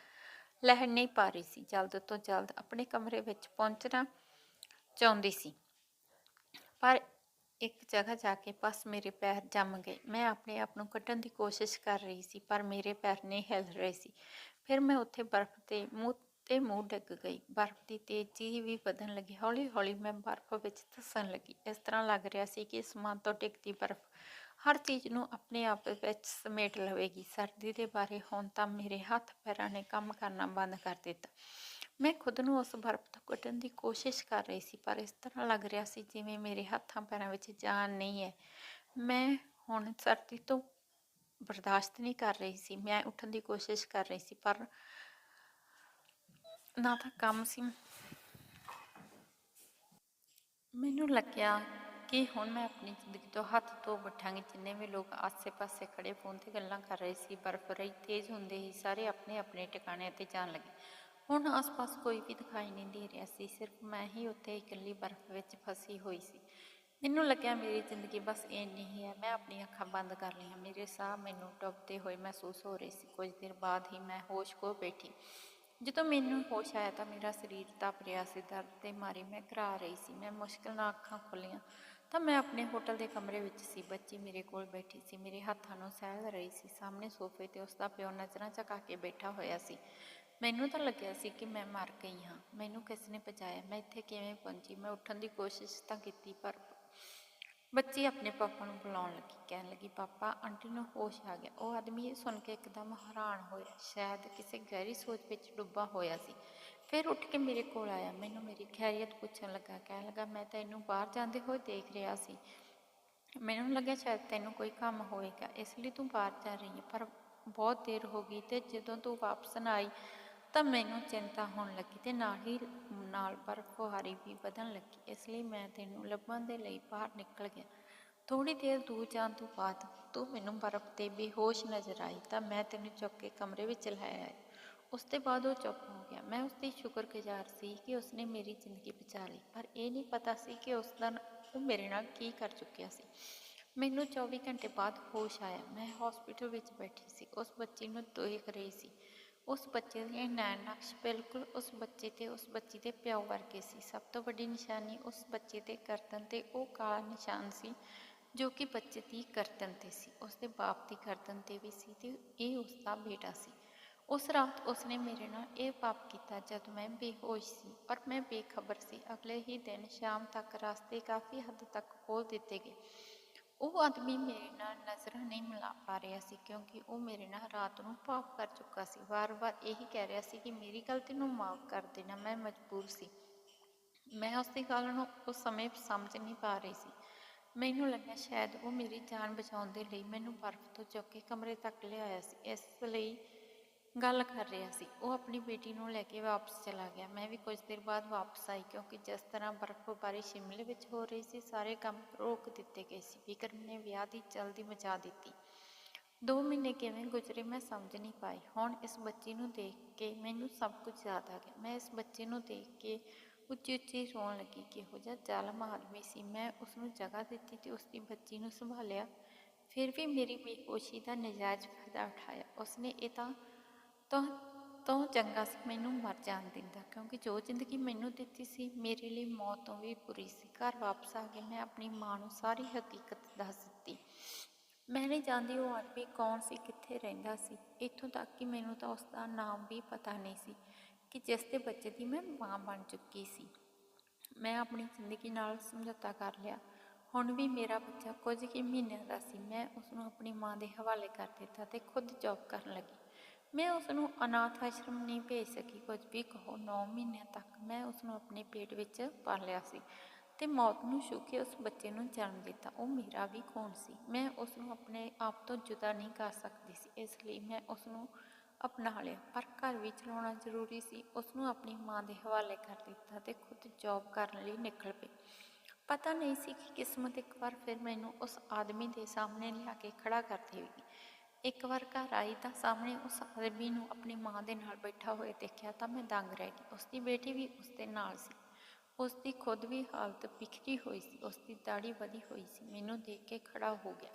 ਲੈ ਨਹੀਂ ਪਾ ਰਹੀ ਸੀ ਜਲਦ ਤੋਂ ਜਲਦ ਆਪਣੇ ਕਮਰੇ ਵਿੱਚ ਪਹੁੰਚਣਾ ਚਾਹੁੰਦੀ ਸੀ ਪਰ ਇੱਕ ਜਗ੍ਹਾ ਜਾ ਕੇ ਬਸ ਮੇਰੇ ਪੈਰ ਜੰਮ ਗਏ ਮੈਂ ਆਪਣੇ ਆਪ ਨੂੰ ਕੱਢਣ ਦੀ ਕੋਸ਼ਿਸ਼ ਕਰ ਰਹੀ ਸੀ ਪਰ ਮੇਰੇ ਪੈਰ ਨਹੀਂ ਹਿਲ ਰਹੇ ਸੀ ਫਿਰ ਮੈਂ ਉੱਥੇ ਬਰਫ਼ ਤੇ ਮੂੰਹ ਤੇ ਮੂੰਹ ਡਿੱਗ ਗਈ। ਬਰਫ਼ ਦੀ ਤੇਜ਼ੀ ਵੀ ਵਧਣ ਲੱਗੀ। ਹੌਲੀ ਹੌਲੀ ਮੈਂ ਬਰਫ਼ ਵਿੱਚ ਧੱਸਣ ਲੱਗੀ। ਇਸ ਤਰ੍ਹਾਂ ਲੱਗ ਰਿਹਾ ਸੀ ਕਿ ਅਸਮਾਨ ਤੋਂ ਡਿੱਗਦੀ ਬਰਫ਼ ਹਰ ਚੀਜ਼ ਨੂੰ ਆਪਣੇ ਆਪ ਵਿੱਚ ਸਮੇਟ ਲਵੇਗੀ। ਸਰਦੀ ਦੇ ਬਾਰੇ ਹੁਣ ਤਾਂ ਮੇਰੇ ਹੱਥ ਪੈਰਾਂ ਨੇ ਕੰਮ ਕਰਨਾ ਬੰਦ ਕਰ ਦਿੱਤਾ। ਮੈਂ ਖੁਦ ਨੂੰ ਉਸ ਬਰਫ਼ ਤੋਂ ਕੱਢਣ ਦੀ ਕੋਸ਼ਿਸ਼ ਕਰ ਰਹੀ ਸੀ, ਪਰ ਇਸ ਤਰ੍ਹਾਂ ਲੱਗ ਰਿਹਾ ਸੀ ਜਿਵੇਂ ਮੇਰੇ ਹੱਥਾਂ ਪੈਰਾਂ ਵਿੱਚ ਜਾਨ ਨਹੀਂ ਹੈ। ਮੈਂ ਹੁਣ ਸਰਦੀ ਤੋਂ ਬਰਦਾਸ਼ਤ ਨਹੀਂ ਕਰ ਰਹੀ ਸੀ। ਮੈਂ ਉੱਠਣ ਦੀ ਕੋਸ਼ਿਸ਼ ਕਰ ਰਹੀ ਸੀ, ਪਰ ਨਾ ਤਾਂ ਕੰਮ ਸੀ। ਮੈਨੂੰ ਲੱਗਿਆ ਕਿ ਹੁਣ ਮੈਂ ਆਪਣੀ ਜ਼ਿੰਦਗੀ ਤੋਂ ਹੱਥ ਧੋ ਬੈਠਾਂਗੀ। ਜਿੰਨੇ ਵੀ ਲੋਕ ਆਸੇ-ਪਾਸੇ ਖੜੇ ਫੋਨ ਤੇ ਗੱਲਾਂ ਕਰ ਰਹੇ ਸੀ, ਬਰਫ਼ ਰਹੀ, ਤੇਜ਼ ਹੁੰਦੇ ਹੀ ਸਾਰੇ ਆਪਣੇ ਆਪਣੇ ਟਿਕਾਣਿਆਂ ਤੇ ਜਾਣ ਲੱਗੇ। ਹੁਣ ਆਸ-ਪਾਸ ਕੋਈ ਵੀ ਦਿਖਾਈ ਨਹੀਂ ਦੇ ਰਿਹਾ ਸੀ, ਸਿਰਫ ਮੈਂ ਹੀ ਉੱਥੇ ਇਕੱਲੀ ਬਰਫ਼ ਵਿੱਚ ਫਸੀ ਹੋਈ ਸੀ। ਮੈਨੂੰ ਲੱਗਿਆ ਮੇਰੀ ਜ਼ਿੰਦਗੀ ਬਸ ਇੰਨੀ ਹੀ ਹੈ, ਮੈਂ ਆਪਣੀਆਂ ਅੱਖਾਂ ਬੰਦ ਕਰ ਲਈਆਂ। ਮੇਰੇ ਸਾਹ ਮੈਨੂੰ ਡੁੱਬਦੇ ਹੋਏ ਮਹਿਸੂਸ ਹੋ ਰਹੇ ਸੀ। ਕੁਝ ਦੇਰ ਬਾਅਦ ਹੀ ਮੈਂ ਹੋਸ਼ ਖੋ ਬੈਠੀ। ਜਦੋਂ ਮੈਨੂੰ ਹੋਸ਼ ਆਇਆ ਤਾਂ ਮੇਰਾ ਸਰੀਰ ਤਪ ਰਿਹਾ ਸੀ, ਦਰਦ ਦੇ ਮਾਰੇ ਮੈਂ ਘਰਾ ਰਹੀ ਸੀ, ਮੈਂ ਮੁਸ਼ਕਿਲ ਨਾਲ ਅੱਖਾਂ ਖੋਲੀਆਂ ਤਾਂ ਮੈਂ ਆਪਣੇ ਹੋਟਲ ਦੇ ਕਮਰੇ ਵਿੱਚ ਸੀ, ਬੱਚੀ ਮੇਰੇ ਕੋਲ ਬੈਠੀ ਸੀ, ਮੇਰੇ ਹੱਥਾਂ ਨੂੰ ਸਹਿਲ ਰਹੀ ਸੀ, ਸਾਹਮਣੇ ਸੋਫੇ ਤੇ ਉਸ ਦਾ ਪਿਓ ਨਜ਼ਰਾਂ ਝਕਾ ਕੇ ਬੈਠਾ ਹੋਇਆ ਸੀ। ਮੈਨੂੰ ਤਾਂ ਲੱਗਿਆ ਸੀ ਕਿ ਮੈਂ ਮਰ ਗਈ ਹਾਂ, ਮੈਨੂੰ ਕਿਸ ਨੇ ਪਹੁੰਚਾਇਆ ਮੈਂ ਇੱਥੇ ਕਿਵੇਂ ਪਹੁੰਚੀ, ਮੈਂ ਉੱਠਣ ਦੀ ਕੋਸ਼ਿਸ਼ ਤਾਂ ਕੀਤੀ ਪਰ ਬੱਚੀ ਆਪਣੇ ਪਾਪਾ ਨੂੰ ਬੁਲਾਉਣ ਲੱਗੀ, ਕਹਿਣ ਲੱਗੀ, ਪਾਪਾ, ਆਂਟੀ ਨੂੰ ਹੋਸ਼ ਆ ਗਿਆ। ਉਹ ਆਦਮੀ ਇਹ ਸੁਣ ਕੇ ਇੱਕਦਮ ਹੈਰਾਨ ਹੋਇਆ। ਸ਼ਾਇਦ ਕਿਸੇ ਗਹਿਰੀ ਸੋਚ ਵਿੱਚ ਡੁੱਬਾ ਹੋਇਆ ਸੀ। ਫਿਰ ਉੱਠ ਕੇ ਮੇਰੇ ਕੋਲ ਆਇਆ। ਮੈਨੂੰ ਮੇਰੀ ਖੈਰੀਅਤ ਪੁੱਛਣ ਲੱਗਾ। ਕਹਿਣ ਲੱਗਾ, ਮੈਂ ਤੈਨੂੰ ਬਾਹਰ ਜਾਂਦੇ ਹੋਏ ਦੇਖ ਰਿਹਾ ਸੀ। ਮੈਨੂੰ ਲੱਗਿਆ ਸ਼ਾਇਦ ਤੈਨੂੰ ਕੋਈ ਕੰਮ ਹੋਏਗਾ। ਇਸ ਲਈ ਤੂੰ ਬਾਹਰ ਜਾ ਰਹੀ ਹੈ। ਪਰ ਬਹੁਤ ਦੇਰ ਹੋ ਗਈ ਤੇ ਜਦੋਂ ਤੂੰ ਵਾਪਸ ਨਾ ਆਈ ਤਾਂ ਮੈਨੂੰ ਚਿੰਤਾ ਹੋਣ ਲੱਗੀ ਤੇ ਨਾਲ ਹੀ, ਨਾਲ ਬਰਫ਼ ਫੁਹਾਰੀ ਵੀ ਵਧਣ ਲੱਗੀ, ਇਸ ਲਈ ਮੈਂ ਤੈਨੂੰ ਲੱਭਣ ਦੇ ਲਈ ਬਾਹਰ ਨਿਕਲ ਗਿਆ। ਥੋੜੀ ਦੇਰ ਦੂਰ ਜਾਣ ਤੋਂ ਬਾਅਦ ਤੂੰ ਮੈਨੂੰ ਬਰਫ਼ ਤੇ ਬੇਹੋਸ਼ ਨਜ਼ਰ ਆਈ ਤਾਂ ਮੈਂ ਤੈਨੂੰ ਚੁੱਕ ਕੇ ਕਮਰੇ ਵਿੱਚ ਲਾਇਆ ਉਸ ਤੋਂ ਬਾਅਦ ਉਹ ਚੁੱਪ ਹੋ ਗਿਆ। ਮੈਂ ਉਸ ਦੀ ਸ਼ੁਕਰਗੁਜ਼ਾਰ ਸੀ ਕਿ ਉਸਨੇ ਮੇਰੀ ਜ਼ਿੰਦਗੀ ਬਚਾ ਲਈ, ਪਰ ਇਹ ਨਹੀਂ ਪਤਾ ਸੀ ਕਿ ਉਸ ਦਿਨ ਉਹ ਮੇਰੇ ਨਾਲ ਕੀ ਕਰ ਚੁੱਕਿਆ ਸੀ। ਮੈਨੂੰ 24 ਘੰਟੇ ਬਾਅਦ ਹੋਸ਼ ਆਇਆ। ਮੈਂ ਹਸਪੀਟਲ ਵਿੱਚ ਬੈਠੀ ਸੀ। ਉਸ ਬੱਚੀ ਨੂੰ ਦੇਖ ਰਹੀ ਸੀ। ਉਸ ਬੱਚੇ ਦੇ ਨੈਣ ਨਕਸ਼ ਬਿਲਕੁਲ ਉਸ ਬੱਚੇ ਤੇ ਉਸ ਬੱਚੀ ਦੇ ਪਿਓ ਵਰਗੇ ਸੀ। ਸਭ ਤੋਂ ਵੱਡੀ ਨਿਸ਼ਾਨੀ ਉਸ ਬੱਚੇ ਦੇ ਗਰਦਨ ਤੇ ਉਹ ਕਾਲਾ ਨਿਸ਼ਾਨ ਸੀ ਜੋ ਕਿ ਬੱਚੇ ਦੀ ਗਰਦਨ ਤੇ ਸੀ। ਉਸ ਦੇ ਬਾਪ ਦੀ ਗਰਦਨ ਤੇ ਵੀ ਸੀ ਤੇ ਇਹ ਉਸ ਦਾ ਬੇਟਾ ਸੀ। ਉਸ ਰਾਤ ਉਸਨੇ ਮੇਰੇ ਨਾਲ ਇਹ ਪਾਪ ਕੀਤਾ ਜਦ ਮੈਂ ਬੇਹੋਸ਼ ਸੀ ਔਰ ਮੈਂ ਬੇਖਬਰ ਸੀ। ਅਗਲੇ ਹੀ ਦਿਨ ਸ਼ਾਮ ਤੱਕ ਰਸਤੇ ਕਾਫੀ ਹੱਦ ਤੱਕ ਖੋਲ ਦਿੱਤੇ ਗਏ। ਉਹ ਆਦਮੀ ਮੇਰੇ ਨਾਲ ਨਜ਼ਰ ਨਹੀਂ ਮਿਲਾ ਪਾ ਰਿਹਾ ਸੀ ਕਿਉਂਕਿ ਉਹ ਮੇਰੇ ਨਾਲ ਰਾਤ ਨੂੰ ਪਾਪ ਕਰ ਚੁੱਕਾ ਸੀ। ਵਾਰ-ਵਾਰ ਇਹੀ ਕਹਿ ਰਿਹਾ ਸੀ ਕਿ ਮੇਰੀ ਗਲਤੀ ਨੂੰ ਮਾਫ ਕਰ ਦੇਣਾ, ਮੈਂ ਮਜਬੂਰ ਸੀ। ਮੈਂ ਉਸ ਦੀ ਗੱਲ ਨੂੰ ਉਸ ਸਮੇਂ ਸਮਝ ਨਹੀਂ ਪਾ ਰਹੀ ਸੀ। ਮੈਨੂੰ ਲੱਗਿਆ ਸ਼ਾਇਦ ਉਹ ਮੇਰੀ ਜਾਨ ਬਚਾਉਣ ਦੇ ਲਈ ਮੈਨੂੰ ਬਰਫ਼ ਤੋਂ ਚੁੱਕ ਕੇ ਕਮਰੇ ਤੱਕ ਲਿਆਇਆ ਸੀ। ਇਸ ਲਈ ਗੱਲ ਕਰ ਰਿਹਾ ਸੀ। ਉਹ ਆਪਣੀ ਬੇਟੀ ਨੂੰ ਲੈ ਕੇ ਵਾਪਸ ਚਲਾ ਗਿਆ। ਮੈਂ ਵੀ ਕੁਝ ਦੇਰ ਬਾਅਦ ਵਾਪਸ ਆਈ ਕਿਉਂਕਿ ਜਿਸ ਤਰ੍ਹਾਂ ਬਰਫ਼ਬਾਰੀ ਸ਼ਿਮਲੇ ਵਿੱਚ ਹੋ ਰਹੀ ਸੀ, ਸਾਰੇ ਕੰਮ ਰੋਕ ਦਿੱਤੇ ਗਏ ਸੀ। ਵਿਕਰਮ ਨੇ ਵਿਆਹ ਦੀ ਜਲਦੀ ਮਚਾ ਦਿੱਤੀ। ਦੋ ਮਹੀਨੇ ਕਿਵੇਂ ਗੁਜ਼ਰੇ ਮੈਂ ਸਮਝ ਨਹੀਂ ਪਾਈ। ਹੁਣ ਇਸ ਬੱਚੀ ਨੂੰ ਦੇਖ ਕੇ ਮੈਨੂੰ ਸਭ ਕੁਝ ਯਾਦ ਆ ਗਿਆ। ਮੈਂ ਇਸ ਬੱਚੇ ਨੂੰ ਦੇਖ ਕੇ ਉੱਚੀ ਉੱਚੀ ਰੋਣ ਲੱਗੀ ਕਿਹੋ ਜਿਹਾ ਜ਼ਾਲਮ ਆਦਮੀ ਸੀ। ਮੈਂ ਉਸ ਨੂੰ ਜਗ੍ਹਾ ਦਿੱਤੀ ਤੇ ਉਸ ਦੀ ਬੱਚੀ ਨੂੰ ਸੰਭਾਲਿਆ। ਫਿਰ ਵੀ ਮੇਰੀ ਬੇਹੋਸ਼ੀ ਦਾ ਨਜਾਇਜ਼ ਫਾਇਦਾ ਉਠਾਇਆ। ਉਸਨੇ ਇਹ ਤਾਂ ਤਾਂ, ਤੋਂ ਚੰਗਾ ਸੀ, ਮੈਨੂੰ ਮਰ ਜਾਣ ਦਿੰਦਾ, ਕਿਉਂਕਿ ਜੋ ਜ਼ਿੰਦਗੀ ਮੈਨੂੰ ਦਿੱਤੀ ਸੀ, ਮੇਰੇ ਲਈ ਮੌਤ ਤੋਂ ਵੀ ਬੁਰੀ ਸੀ। ਘਰ ਵਾਪਸ ਆ ਕੇ ਮੈਂ ਆਪਣੀ ਮਾਂ ਨੂੰ ਸਾਰੀ ਹਕੀਕਤ ਦੱਸ ਦਿੱਤੀ। ਮੈਂ ਨਹੀਂ ਜਾਣਦੀ ਉਹ ਆਦਮੀ ਕੌਣ ਸੀ, ਕਿੱਥੇ ਰਹਿੰਦਾ ਸੀ। ਇੱਥੋਂ ਤੱਕ ਕਿ ਮੈਨੂੰ ਤਾਂ ਉਸ ਦਾ ਨਾਮ ਵੀ ਪਤਾ ਨਹੀਂ ਸੀ ਕਿ ਜਿਸ ਦੇ ਬੱਚੇ ਦੀ ਮੈਂ ਮਾਂ ਬਣ ਚੁੱਕੀ ਸੀ। ਮੈਂ ਆਪਣੀ ਜ਼ਿੰਦਗੀ ਨਾਲ ਸਮਝੌਤਾ ਕਰ ਲਿਆ। ਹੁਣ ਵੀ ਮੇਰਾ ਬੱਚਾ ਕੁਝ ਹੀ ਮਹੀਨਿਆਂ ਦਾ ਸੀ। ਮੈਂ ਉਸ ਨੂੰ ਆਪਣੀ ਮਾਂ ਦੇ ਹਵਾਲੇ ਕਰ ਦਿੱਤਾ ਤੇ ਖੁਦ ਜੌਬ ਕਰਨ ਲੱਗੀ। ਮੈਂ ਉਸ ਨੂੰ ਅਨਾਥ ਆਸ਼ਰਮ ਨਹੀਂ ਭੇਜ ਸਕੀ, ਕੁਝ ਵੀ ਕਹੋ। 9 ਮਹੀਨਿਆਂ ਤੱਕ ਮੈਂ ਉਸ ਨੂੰ ਆਪਣੇ ਪੇਟ ਵਿੱਚ ਪਾਲਿਆ ਸੀ ਤੇ ਮੌਤ ਨੂੰ ਛੂ ਕੇ ਉਸ ਬੱਚੇ ਨੂੰ ਜਨਮ ਦਿੱਤਾ। ਉਹ ਮੇਰਾ ਵੀ ਖੂਨ ਸੀ? ਮੈਂ ਉਸ ਨੂੰ ਆਪਣੇ ਆਪ ਤੋਂ ਜੁਦਾ ਨਹੀਂ ਕਰ ਸਕਦੀ ਸੀ, ਇਸ ਲਈ ਮੈਂ ਉਸ ਨੂੰ ਅਪਣਾ ਲਿਆ। ਪਰ ਘਰ ਵੀ ਚਲਾਉਣਾ ਜ਼ਰੂਰੀ ਸੀ। ਉਸ ਨੂੰ ਆਪਣੀ ਮਾਂ ਦੇ ਹਵਾਲੇ ਕਰ ਦਿੱਤਾ ਤੇ ਖੁਦ ਜੌਬ ਕਰਨ ਲਈ ਨਿਕਲ ਪਈ। ਪਤਾ ਨਹੀਂ ਸੀ ਕਿ ਕਿਸਮਤ ਇੱਕ ਵਾਰ ਫਿਰ ਮੈਨੂੰ ਉਸ ਆਦਮੀ ਦੇ ਸਾਹਮਣੇ ਲਿਆ ਕੇ ਖੜਾ ਕਰ ਦੇਵੇਗੀ ਇੱਕ ਵਾਰ ਘਰ ਆਈ ਤਾਂ ਸਾਹਮਣੇ ਉਸ ਆਦਮੀ ਨੂੰ ਆਪਣੀ ਮਾਂ ਦੇ ਨਾਲ ਬੈਠਾ ਹੋਇਆ ਦੇਖਿਆ ਤਾਂ ਮੈਂ ਦੰਗ ਰਹਿ ਗਈ। ਉਸ ਦੀ ਬੇਟੀ ਵੀ ਉਸ ਦੇ ਨਾਲ ਸੀ। ਉਸ ਦੀ ਖੁਦ ਵੀ ਹਾਲਤ ਬਿਖਰੀ ਹੋਈ ਸੀ। ਉਸ ਦੀ ਦਾੜੀ ਵਧੀ ਹੋਈ ਸੀ। ਮੈਨੂੰ ਦੇਖ ਕੇ ਖੜਾ ਹੋ ਗਿਆ।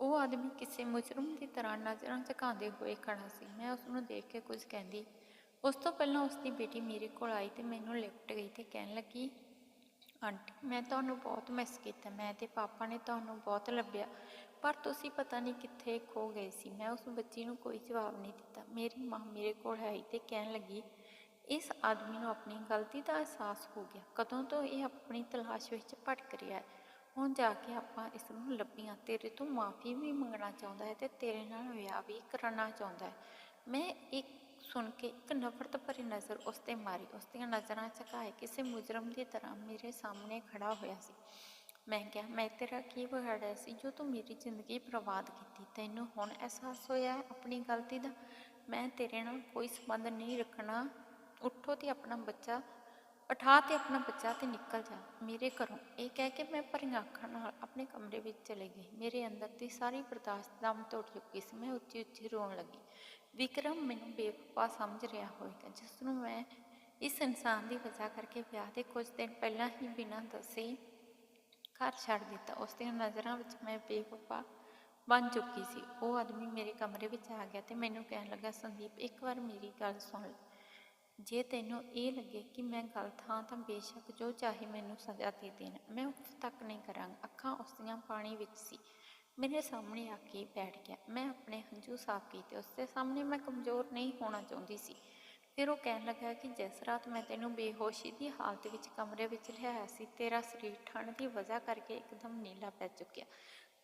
ਉਹ ਆਦਮੀ ਕਿਸੇ ਮੁਜਰਮ ਦੀ ਤਰ੍ਹਾਂ ਨਜ਼ਰਾਂ ਝੁਕਾਉਂਦੇ ਹੋਏ ਖੜਾ ਸੀ। ਮੈਂ ਉਸ ਨੂੰ ਦੇਖ ਕੇ ਕੁਝ ਕਹਿੰਦੀ, ਉਸ ਤੋਂ ਪਹਿਲਾਂ ਉਸ ਦੀ ਬੇਟੀ ਮੇਰੇ ਕੋਲ ਆਈ ਤੇ ਮੈਨੂੰ ਲਿਫਟ ਗਈ ਤੇ ਕਹਿਣ ਲੱਗੀ, ਆਂਟੀ, ਮੈਂ ਤੁਹਾਨੂੰ ਬਹੁਤ ਮਿਸ ਕੀਤਾ। ਮੈਂ ਤੇ ਪਾਪਾ ਨੇ ਤੁਹਾਨੂੰ ਬਹੁਤ ਲੱਭਿਆ। ਪਰ ਤੁਸੀਂ ਪਤਾ ਨਹੀਂ ਕਿੱਥੇ ਖੋ ਗਏ ਸੀ। ਮੈਂ ਉਸ ਬੱਚੀ ਨੂੰ ਕੋਈ ਜਵਾਬ ਨਹੀਂ ਦਿੱਤਾ। ਮੇਰੀ ਮਾਂ ਮੇਰੇ ਕੋਲ ਆਈ ਤੇ ਕਹਿਣ ਲੱਗੀ, ਇਸ ਆਦਮੀ ਨੂੰ ਆਪਣੀ ਗਲਤੀ ਦਾ ਅਹਿਸਾਸ ਹੋ ਗਿਆ। ਕਦੋਂ ਤੋਂ ਇਹ ਆਪਣੀ ਤਲਾਸ਼ ਵਿੱਚ ਭਟਕ ਰਿਹਾ ਹੈ? ਹੁਣ ਜਾ ਕੇ ਆਪਾਂ ਇਸ ਨੂੰ ਲੱਭੀਆਂ। ਤੇਰੇ ਤੋਂ ਮਾਫੀ ਵੀ ਮੰਗਣਾ ਚਾਹੁੰਦਾ ਹੈ ਤੇ ਤੇਰੇ ਨਾਲ ਵਿਆਹ ਵੀ ਕਰਾਉਣਾ ਚਾਹੁੰਦਾ ਹੈ। ਮੈਂ ਇੱਕ ਸੁਣ ਕੇ ਇੱਕ ਨਫ਼ਰਤ ਭਰੀ ਨਜ਼ਰ ਉਸ ਤੇ ਮਾਰੀ। ਉਸ ਦੀਆਂ ਨਜ਼ਰਾਂ ਝਕਾਏ ਕਿਸੇ ਮੁਜਰਮ ਦੀ ਤਰ੍ਹਾਂ ਮੇਰੇ ਸਾਹਮਣੇ ਖੜਾ ਹੋਇਆ ਸੀ। ਮੈਂ ਕਿਹਾ, ਮੈਂ ਤੇਰਾ ਕੀ ਵਿਗਾੜਿਆ ਸੀ? ਜੋ ਤੂੰ ਮੇਰੀ ਜ਼ਿੰਦਗੀ ਬਰਬਾਦ ਕੀਤੀ, ਤੈਨੂੰ ਹੁਣ ਅਹਿਸਾਸ ਹੋਇਆ ਆਪਣੀ ਗਲਤੀ ਦਾ? ਮੈਂ ਤੇਰੇ ਨਾਲ ਕੋਈ ਸੰਬੰਧ ਨਹੀਂ ਰੱਖਣਾ। ਉੱਠੋ ਤੇ ਆਪਣਾ ਬੱਚਾ, ਉਠਾ ਤੇ ਆਪਣਾ ਬੱਚਾ ਤੇ ਨਿਕਲ ਜਾ ਮੇਰੇ ਘਰੋਂ। ਇਹ ਕਹਿ ਕੇ ਮੈਂ ਭਰੀਆਂ ਅੱਖਾਂ ਨਾਲ ਆਪਣੇ ਕਮਰੇ ਵਿੱਚ ਚਲੇ ਗਈ। ਮੇਰੇ ਅੰਦਰ ਦੀ ਸਾਰੀ ਬਰਦਾਸ਼ਤ ਦਮ ਤੋੜ ਚੁੱਕੀ ਸੀ। ਮੈਂ ਉੱਚੀ ਉੱਚੀ ਰੋਣ ਲੱਗੀ। ਵਿਕਰਮ, ਮੈਨੂੰ ਬੇਵਫਾ ਸਮਝ ਰਿਹਾ ਹੋਵੇਗਾ ਜਿਸ ਨੂੰ ਮੈਂ ਇਸ ਇਨਸਾਨ ਦੀ ਵਜ੍ਹਾ ਕਰਕੇ ਵਿਆਹ ਦੇ ਕੁਝ ਦਿਨ ਪਹਿਲਾਂ ਹੀ ਬਿਨਾਂ ਦੱਸੇ ਘਰ ਛੱਡ ਦਿੱਤਾ। ਉਸ ਦੀਆਂ ਨਜ਼ਰਾਂ ਵਿੱਚ ਮੈਂ ਬੇਵਫਾ ਬਣ ਚੁੱਕੀ ਸੀ। ਉਹ ਆਦਮੀ ਮੇਰੇ ਕਮਰੇ ਵਿੱਚ ਆ ਗਿਆ ਤੇ ਮੈਨੂੰ ਕਹਿਣ ਲੱਗਾ, ਸੰਦੀਪ, ਇੱਕ ਵਾਰ ਮੇਰੀ ਗੱਲ ਸੁਣ ਲੈ। ਜੇ ਤੈਨੂੰ ਇਹ ਲੱਗੇ ਕਿ ਮੈਂ ਗਲਤ ਹਾਂ, ਤਾਂ ਬੇਸ਼ੱਕ ਜੋ ਚਾਹੇ ਮੈਨੂੰ ਸਜ਼ਾ ਦੇ ਦੇਣ। ਮੈਂ ਉਸ ਤੱਕ ਨਹੀਂ ਕਰਾਂਗਾ। ਅੱਖਾਂ ਉਸ ਦੀਆਂ ਪਾਣੀ ਵਿੱਚ ਸੀ। ਮੇਰੇ ਸਾਹਮਣੇ ਆ ਕੇ ਬੈਠ ਗਿਆ। ਮੈਂ ਆਪਣੇ ਹੰਝੂ ਸਾਫ਼ ਕੀਤੇ। ਉਸ ਦੇ ਸਾਹਮਣੇ ਮੈਂ ਕਮਜ਼ੋਰ ਨਹੀਂ ਹੋਣਾ ਚਾਹੁੰਦੀ ਸੀ। ਫਿਰ ਉਹ ਕਹਿਣ ਲੱਗਾ ਕਿ ਜਿਸ ਰਾਤ ਮੈਂ ਤੈਨੂੰ ਬੇਹੋਸ਼ੀ ਦੀ ਹਾਲਤ ਵਿੱਚ ਕਮਰੇ ਵਿੱਚ ਲਿਆਇਆ ਸੀ, ਤੇਰਾ ਸਰੀਰ ਠੰਡ ਦੀ ਵਜ੍ਹਾ ਕਰਕੇ ਇੱਕਦਮ ਨੀਲਾ ਪੈ ਚੁੱਕਿਆ।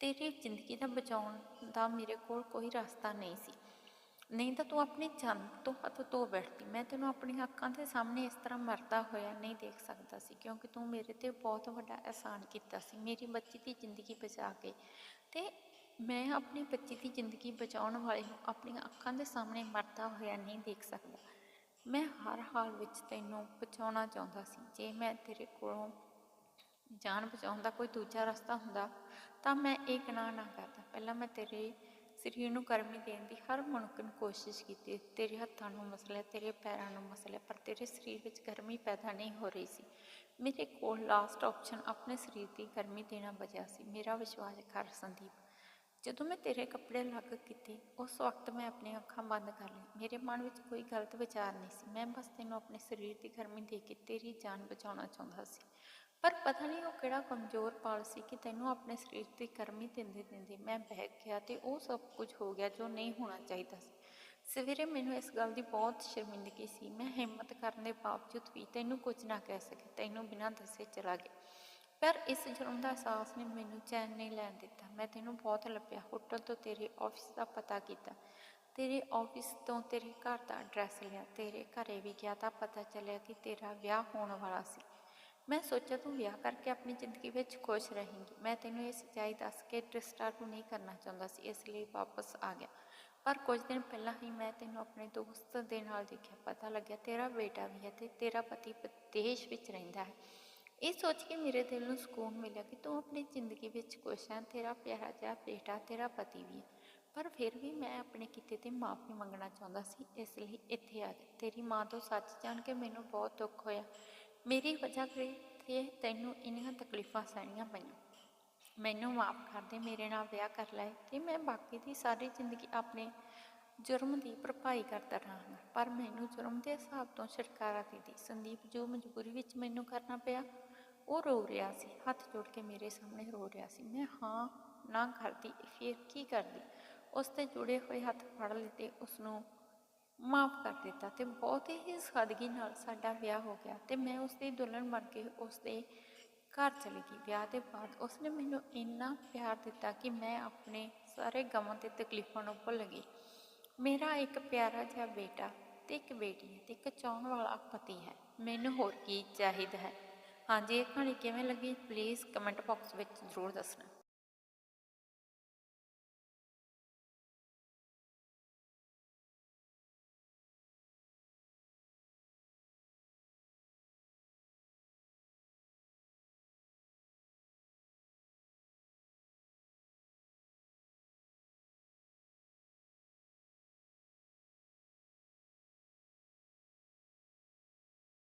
ਤੇਰੀ ਜ਼ਿੰਦਗੀ ਦਾ ਬਚਾਉਣ ਦਾ ਮੇਰੇ ਕੋਲ ਕੋਈ ਰਸਤਾ ਨਹੀਂ ਸੀ। ਨਹੀਂ ਤਾਂ ਤੂੰ ਆਪਣੀ ਜਾਨ ਤੋਂ ਹੱਥ ਧੋ ਬੈਠਦੀ ਮੈਂ ਤੈਨੂੰ ਆਪਣੀਆਂ ਅੱਖਾਂ ਦੇ ਸਾਹਮਣੇ ਇਸ ਤਰ੍ਹਾਂ ਮਰਦਾ ਹੋਇਆ ਨਹੀਂ ਦੇਖ ਸਕਦਾ ਸੀ, ਕਿਉਂਕਿ ਤੂੰ ਮੇਰੇ ਤੇ ਬਹੁਤ ਵੱਡਾ ਅਹਿਸਾਨ ਕੀਤਾ ਸੀ। ਮੇਰੀ ਬੱਚੀ ਦੀ ਜ਼ਿੰਦਗੀ ਬਚਾ ਕੇ ਤੇ ਮੈਂ ਆਪਣੀ ਬੱਚੀ ਦੀ ਜ਼ਿੰਦਗੀ ਬਚਾਉਣ ਵਾਲੇ ਨੂੰ ਆਪਣੀਆਂ ਅੱਖਾਂ ਦੇ ਸਾਹਮਣੇ ਮਰਦਾ ਹੋਇਆ ਨਹੀਂ ਦੇਖ ਸਕਦਾ। ਮੈਂ ਹਰ ਹਾਲ ਵਿੱਚ ਤੈਨੂੰ ਬਚਾਉਣਾ ਚਾਹੁੰਦਾ ਸੀ। ਜੇ ਮੈਂ ਤੇਰੇ ਕੋਲੋਂ ਜਾਨ ਬਚਾਉਣ ਦਾ ਕੋਈ ਦੂਜਾ ਰਸਤਾ ਹੁੰਦਾ, ਤਾਂ ਮੈਂ ਇਹ ਗੁਨਾਹ ਨਾ ਕਰਦਾ। ਪਹਿਲਾਂ ਮੈਂ ਤੇਰੇ ਸਰੀਰ ਨੂੰ ਗਰਮੀ ਦੇਣ ਦੀ ਹਰ ਮੁਮਕਿਨ ਕੋਸ਼ਿਸ਼ ਕੀਤੀ। ਤੇਰੇ ਹੱਥਾਂ ਨੂੰ ਮਸਲਿਆ ਤੇਰੇ ਪੈਰਾਂ ਨੂੰ ਮਸਲਿਆ ਪਰ ਤੇਰੇ ਸਰੀਰ ਵਿੱਚ ਗਰਮੀ ਪੈਦਾ ਨਹੀਂ ਹੋ ਰਹੀ ਸੀ। ਮੇਰੇ ਕੋਲ ਲਾਸਟ ਆਪਸ਼ਨ ਆਪਣੇ ਸਰੀਰ ਦੀ ਗਰਮੀ ਦੇਣਾ ਬਚਿਆ ਸੀ। ਮੇਰਾ ਵਿਸ਼ਵਾਸ ਕਰ ਸੰਦੀਪ ਜਦੋਂ ਮੈਂ ਤੇਰੇ ਕੱਪੜੇ ਅਲੱਗ ਕੀਤੇ, ਉਸ ਵਕਤ ਮੈਂ ਆਪਣੀਆਂ ਅੱਖਾਂ ਬੰਦ ਕਰ ਲਈਆਂ। ਮੇਰੇ ਮਨ ਵਿੱਚ ਕੋਈ ਗਲਤ ਵਿਚਾਰ ਨਹੀਂ ਸੀ। ਮੈਂ ਬਸ ਤੈਨੂੰ ਆਪਣੇ ਸਰੀਰ ਦੀ ਗਰਮੀ ਦੇ ਕੇ ਤੇਰੀ ਜਾਨ ਬਚਾਉਣਾ ਚਾਹੁੰਦਾ ਸੀ। ਪਰ ਪਤਾ ਨਹੀਂ ਉਹ ਕਿਹੜਾ ਕਮਜ਼ੋਰ ਪਲ ਸੀ ਕਿ ਤੈਨੂੰ ਆਪਣੇ ਸਰੀਰ ਦੀ ਗਰਮੀ ਦਿੰਦੇ ਦਿੰਦੇ ਮੈਂ ਬਹਿ ਗਿਆ ਤੇ ਉਹ ਸਭ ਕੁਝ ਹੋ ਗਿਆ ਜੋ ਨਹੀਂ ਹੋਣਾ ਚਾਹੀਦਾ ਸੀ। ਸਵੇਰੇ ਮੈਨੂੰ ਇਸ ਗੱਲ ਦੀ ਬਹੁਤ ਸ਼ਰਮਿੰਦਗੀ ਸੀ। ਮੈਂ ਹਿੰਮਤ ਕਰਨ ਦੇ ਬਾਵਜੂਦ ਵੀ ਤੈਨੂੰ ਕੁਝ ਨਾ ਕਹਿ ਸਕੀ ਤੈਨੂੰ ਬਿਨਾਂ ਦੱਸੇ ਚਲਾ ਗਿਆ। ਪਰ ਇਸ ਜੁਰਮ ਦਾ ਅਹਿਸਾਸ ਨੇ ਮੈਨੂੰ ਚੈਨ ਨਹੀਂ ਲੈਣ ਦਿੱਤਾ। ਮੈਂ ਤੈਨੂੰ ਬਹੁਤ ਲੱਭਿਆ। ਹੋਟਲ ਤੋਂ ਤੇਰੇ ਆਫਿਸ ਦਾ ਪਤਾ ਕੀਤਾ। ਤੇਰੇ ਆਫਿਸ ਤੋਂ ਤੇਰੇ ਘਰ ਦਾ ਐਡਰੈਸ ਲਿਆ। ਤੇਰੇ ਘਰੇ ਵੀ ਗਿਆ ਤਾਂ ਪਤਾ ਚੱਲਿਆ ਕਿ ਤੇਰਾ ਵਿਆਹ ਹੋਣ ਵਾਲਾ ਸੀ। ਮੈਂ ਸੋਚਿਆ, ਤੂੰ ਵਿਆਹ ਕਰਕੇ ਆਪਣੀ ਜ਼ਿੰਦਗੀ ਵਿੱਚ ਖੁਸ਼ ਰਹੇਂਗੀ। ਮੈਂ ਤੈਨੂੰ ਇਹ ਸੱਚਾਈ ਦੱਸ ਕੇ ਡਿਸਟਰਬ ਨਹੀਂ ਕਰਨਾ ਚਾਹੁੰਦਾ ਸੀ, ਇਸ ਲਈ ਵਾਪਸ ਆ ਗਿਆ। ਪਰ ਕੁਝ ਦਿਨ ਪਹਿਲਾਂ ਹੀ ਮੈਂ ਤੈਨੂੰ ਆਪਣੇ ਦੋਸਤ ਦੇ ਨਾਲ ਦੇਖਿਆ। ਪਤਾ ਲੱਗਿਆ, ਤੇਰਾ ਬੇਟਾ ਵੀ ਹੈ ਤੇ ਤੇਰਾ ਪਤੀ ਵਿਦੇਸ਼ ਵਿੱਚ ਰਹਿੰਦਾ ਹੈ। ਇਹ ਸੋਚ ਕੇ ਮੇਰੇ ਦਿਲ ਨੂੰ ਸਕੂਨ ਮਿਲਿਆ ਕਿ ਤੂੰ ਆਪਣੀ ਜ਼ਿੰਦਗੀ ਵਿੱਚ ਖੁਸ਼ ਹੈ ਤੇਰਾ ਪਿਆਰਾ ਜਿਹਾ ਬੇਟਾ, ਤੇਰਾ ਪਤੀ ਵੀ ਹੈ। ਪਰ ਫਿਰ ਵੀ ਮੈਂ ਆਪਣੇ ਕੀਤੇ ਤੇ ਮਾਫੀ ਮੰਗਣਾ ਚਾਹੁੰਦਾ ਸੀ, ਇਸ ਲਈ ਇੱਥੇ ਆ ਗਿਆ ਤੇਰੀ ਮਾਂ ਤੋਂ ਸੱਚ ਜਾਣ ਕੇ ਮੈਨੂੰ ਬਹੁਤ ਦੁੱਖ ਹੋਇਆ। ਮੇਰੀ ਵਜ੍ਹਾ ਕਰਕੇ ਤੈਨੂੰ ਇੰਨੀਆਂ ਤਕਲੀਫਾਂ ਸਹਿਣੀਆਂ ਪਈਆਂ। ਮੈਨੂੰ ਮਾਫ ਕਰ ਦੇ, ਮੇਰੇ ਨਾਲ ਵਿਆਹ ਕਰ ਲੈ, ਤੇ ਮੈਂ ਬਾਕੀ ਦੀ ਸਾਰੀ ਜ਼ਿੰਦਗੀ ਆਪਣੇ ਜੁਰਮ ਦੀ ਭਰਪਾਈ ਕਰਦਾ ਰਹਾਂਗਾ। ਪਰ ਮੈਨੂੰ ਜੁਰਮ ਦੇ ਹਿਸਾਬ ਤੋਂ ਛੁਟਕਾਰਾ ਦੇ ਦੇ। ਸੰਦੀਪ ਜੋ ਮਜਬੂਰੀ ਵਿੱਚ ਮੈਨੂੰ ਕਰਨਾ ਪਿਆ ਉਹ ਰੋ ਰਿਹਾ ਸੀ, ਹੱਥ ਜੋੜ ਕੇ ਮੇਰੇ ਸਾਹਮਣੇ ਰੋ ਰਿਹਾ ਸੀ। ਮੈਂ ਹਾਂ ਨਾ ਕਰਦੀ, ਫਿਰ ਕੀ ਕਰਦੀ? ਉਸ ਤੇ ਜੁੜੇ ਹੋਏ ਹੱਥ ਫੜ ਲਿੱਤੇ ਉਸ ਨੂੰ ਮਾਫ ਕਰ ਦਿੱਤਾ ਤੇ ਬਹੁਤ ਹੀ ਸਾਦਗੀ ਨਾਲ ਸਾਡਾ ਵਿਆਹ ਹੋ ਗਿਆ ਤੇ ਮੈਂ ਉਸ ਦੀ ਦੁਲਹਨ ਬਣ ਕੇ ਉਸ ਦੇ ਘਰ ਚਲੀ ਗਈ। ਵਿਆਹ ਦੇ ਬਾਅਦ ਉਸਨੇ ਮੈਨੂੰ ਇੰਨਾ ਪਿਆਰ ਦਿੱਤਾ ਕਿ ਮੈਂ ਆਪਣੇ ਸਾਰੇ ਗਮਾਂ ਤੇ ਤਕਲੀਫਾਂ ਨੂੰ ਭੁੱਲ ਗਈ। ਮੇਰਾ ਇੱਕ ਪਿਆਰਾ ਜਿਹਾ ਬੇਟਾ ਤੇ ਇੱਕ ਬੇਟੀ ਹੈ ਤੇ ਇੱਕ ਚਾਹੁਣ ਵਾਲਾ ਪਤੀ ਹੈ। ਮੈਨੂੰ ਹੋਰ ਕੀ ਚਾਹੀਦਾ ਹੈ? ਹਾਂਜੀ ਇਹ ਕਹਾਣੀ ਕਿਵੇਂ ਲੱਗੀ? ਪਲੀਜ਼ ਕਮੈਂਟ ਬਾਕਸ ਵਿੱਚ ਜ਼ਰੂਰ ਦੱਸਣਾ।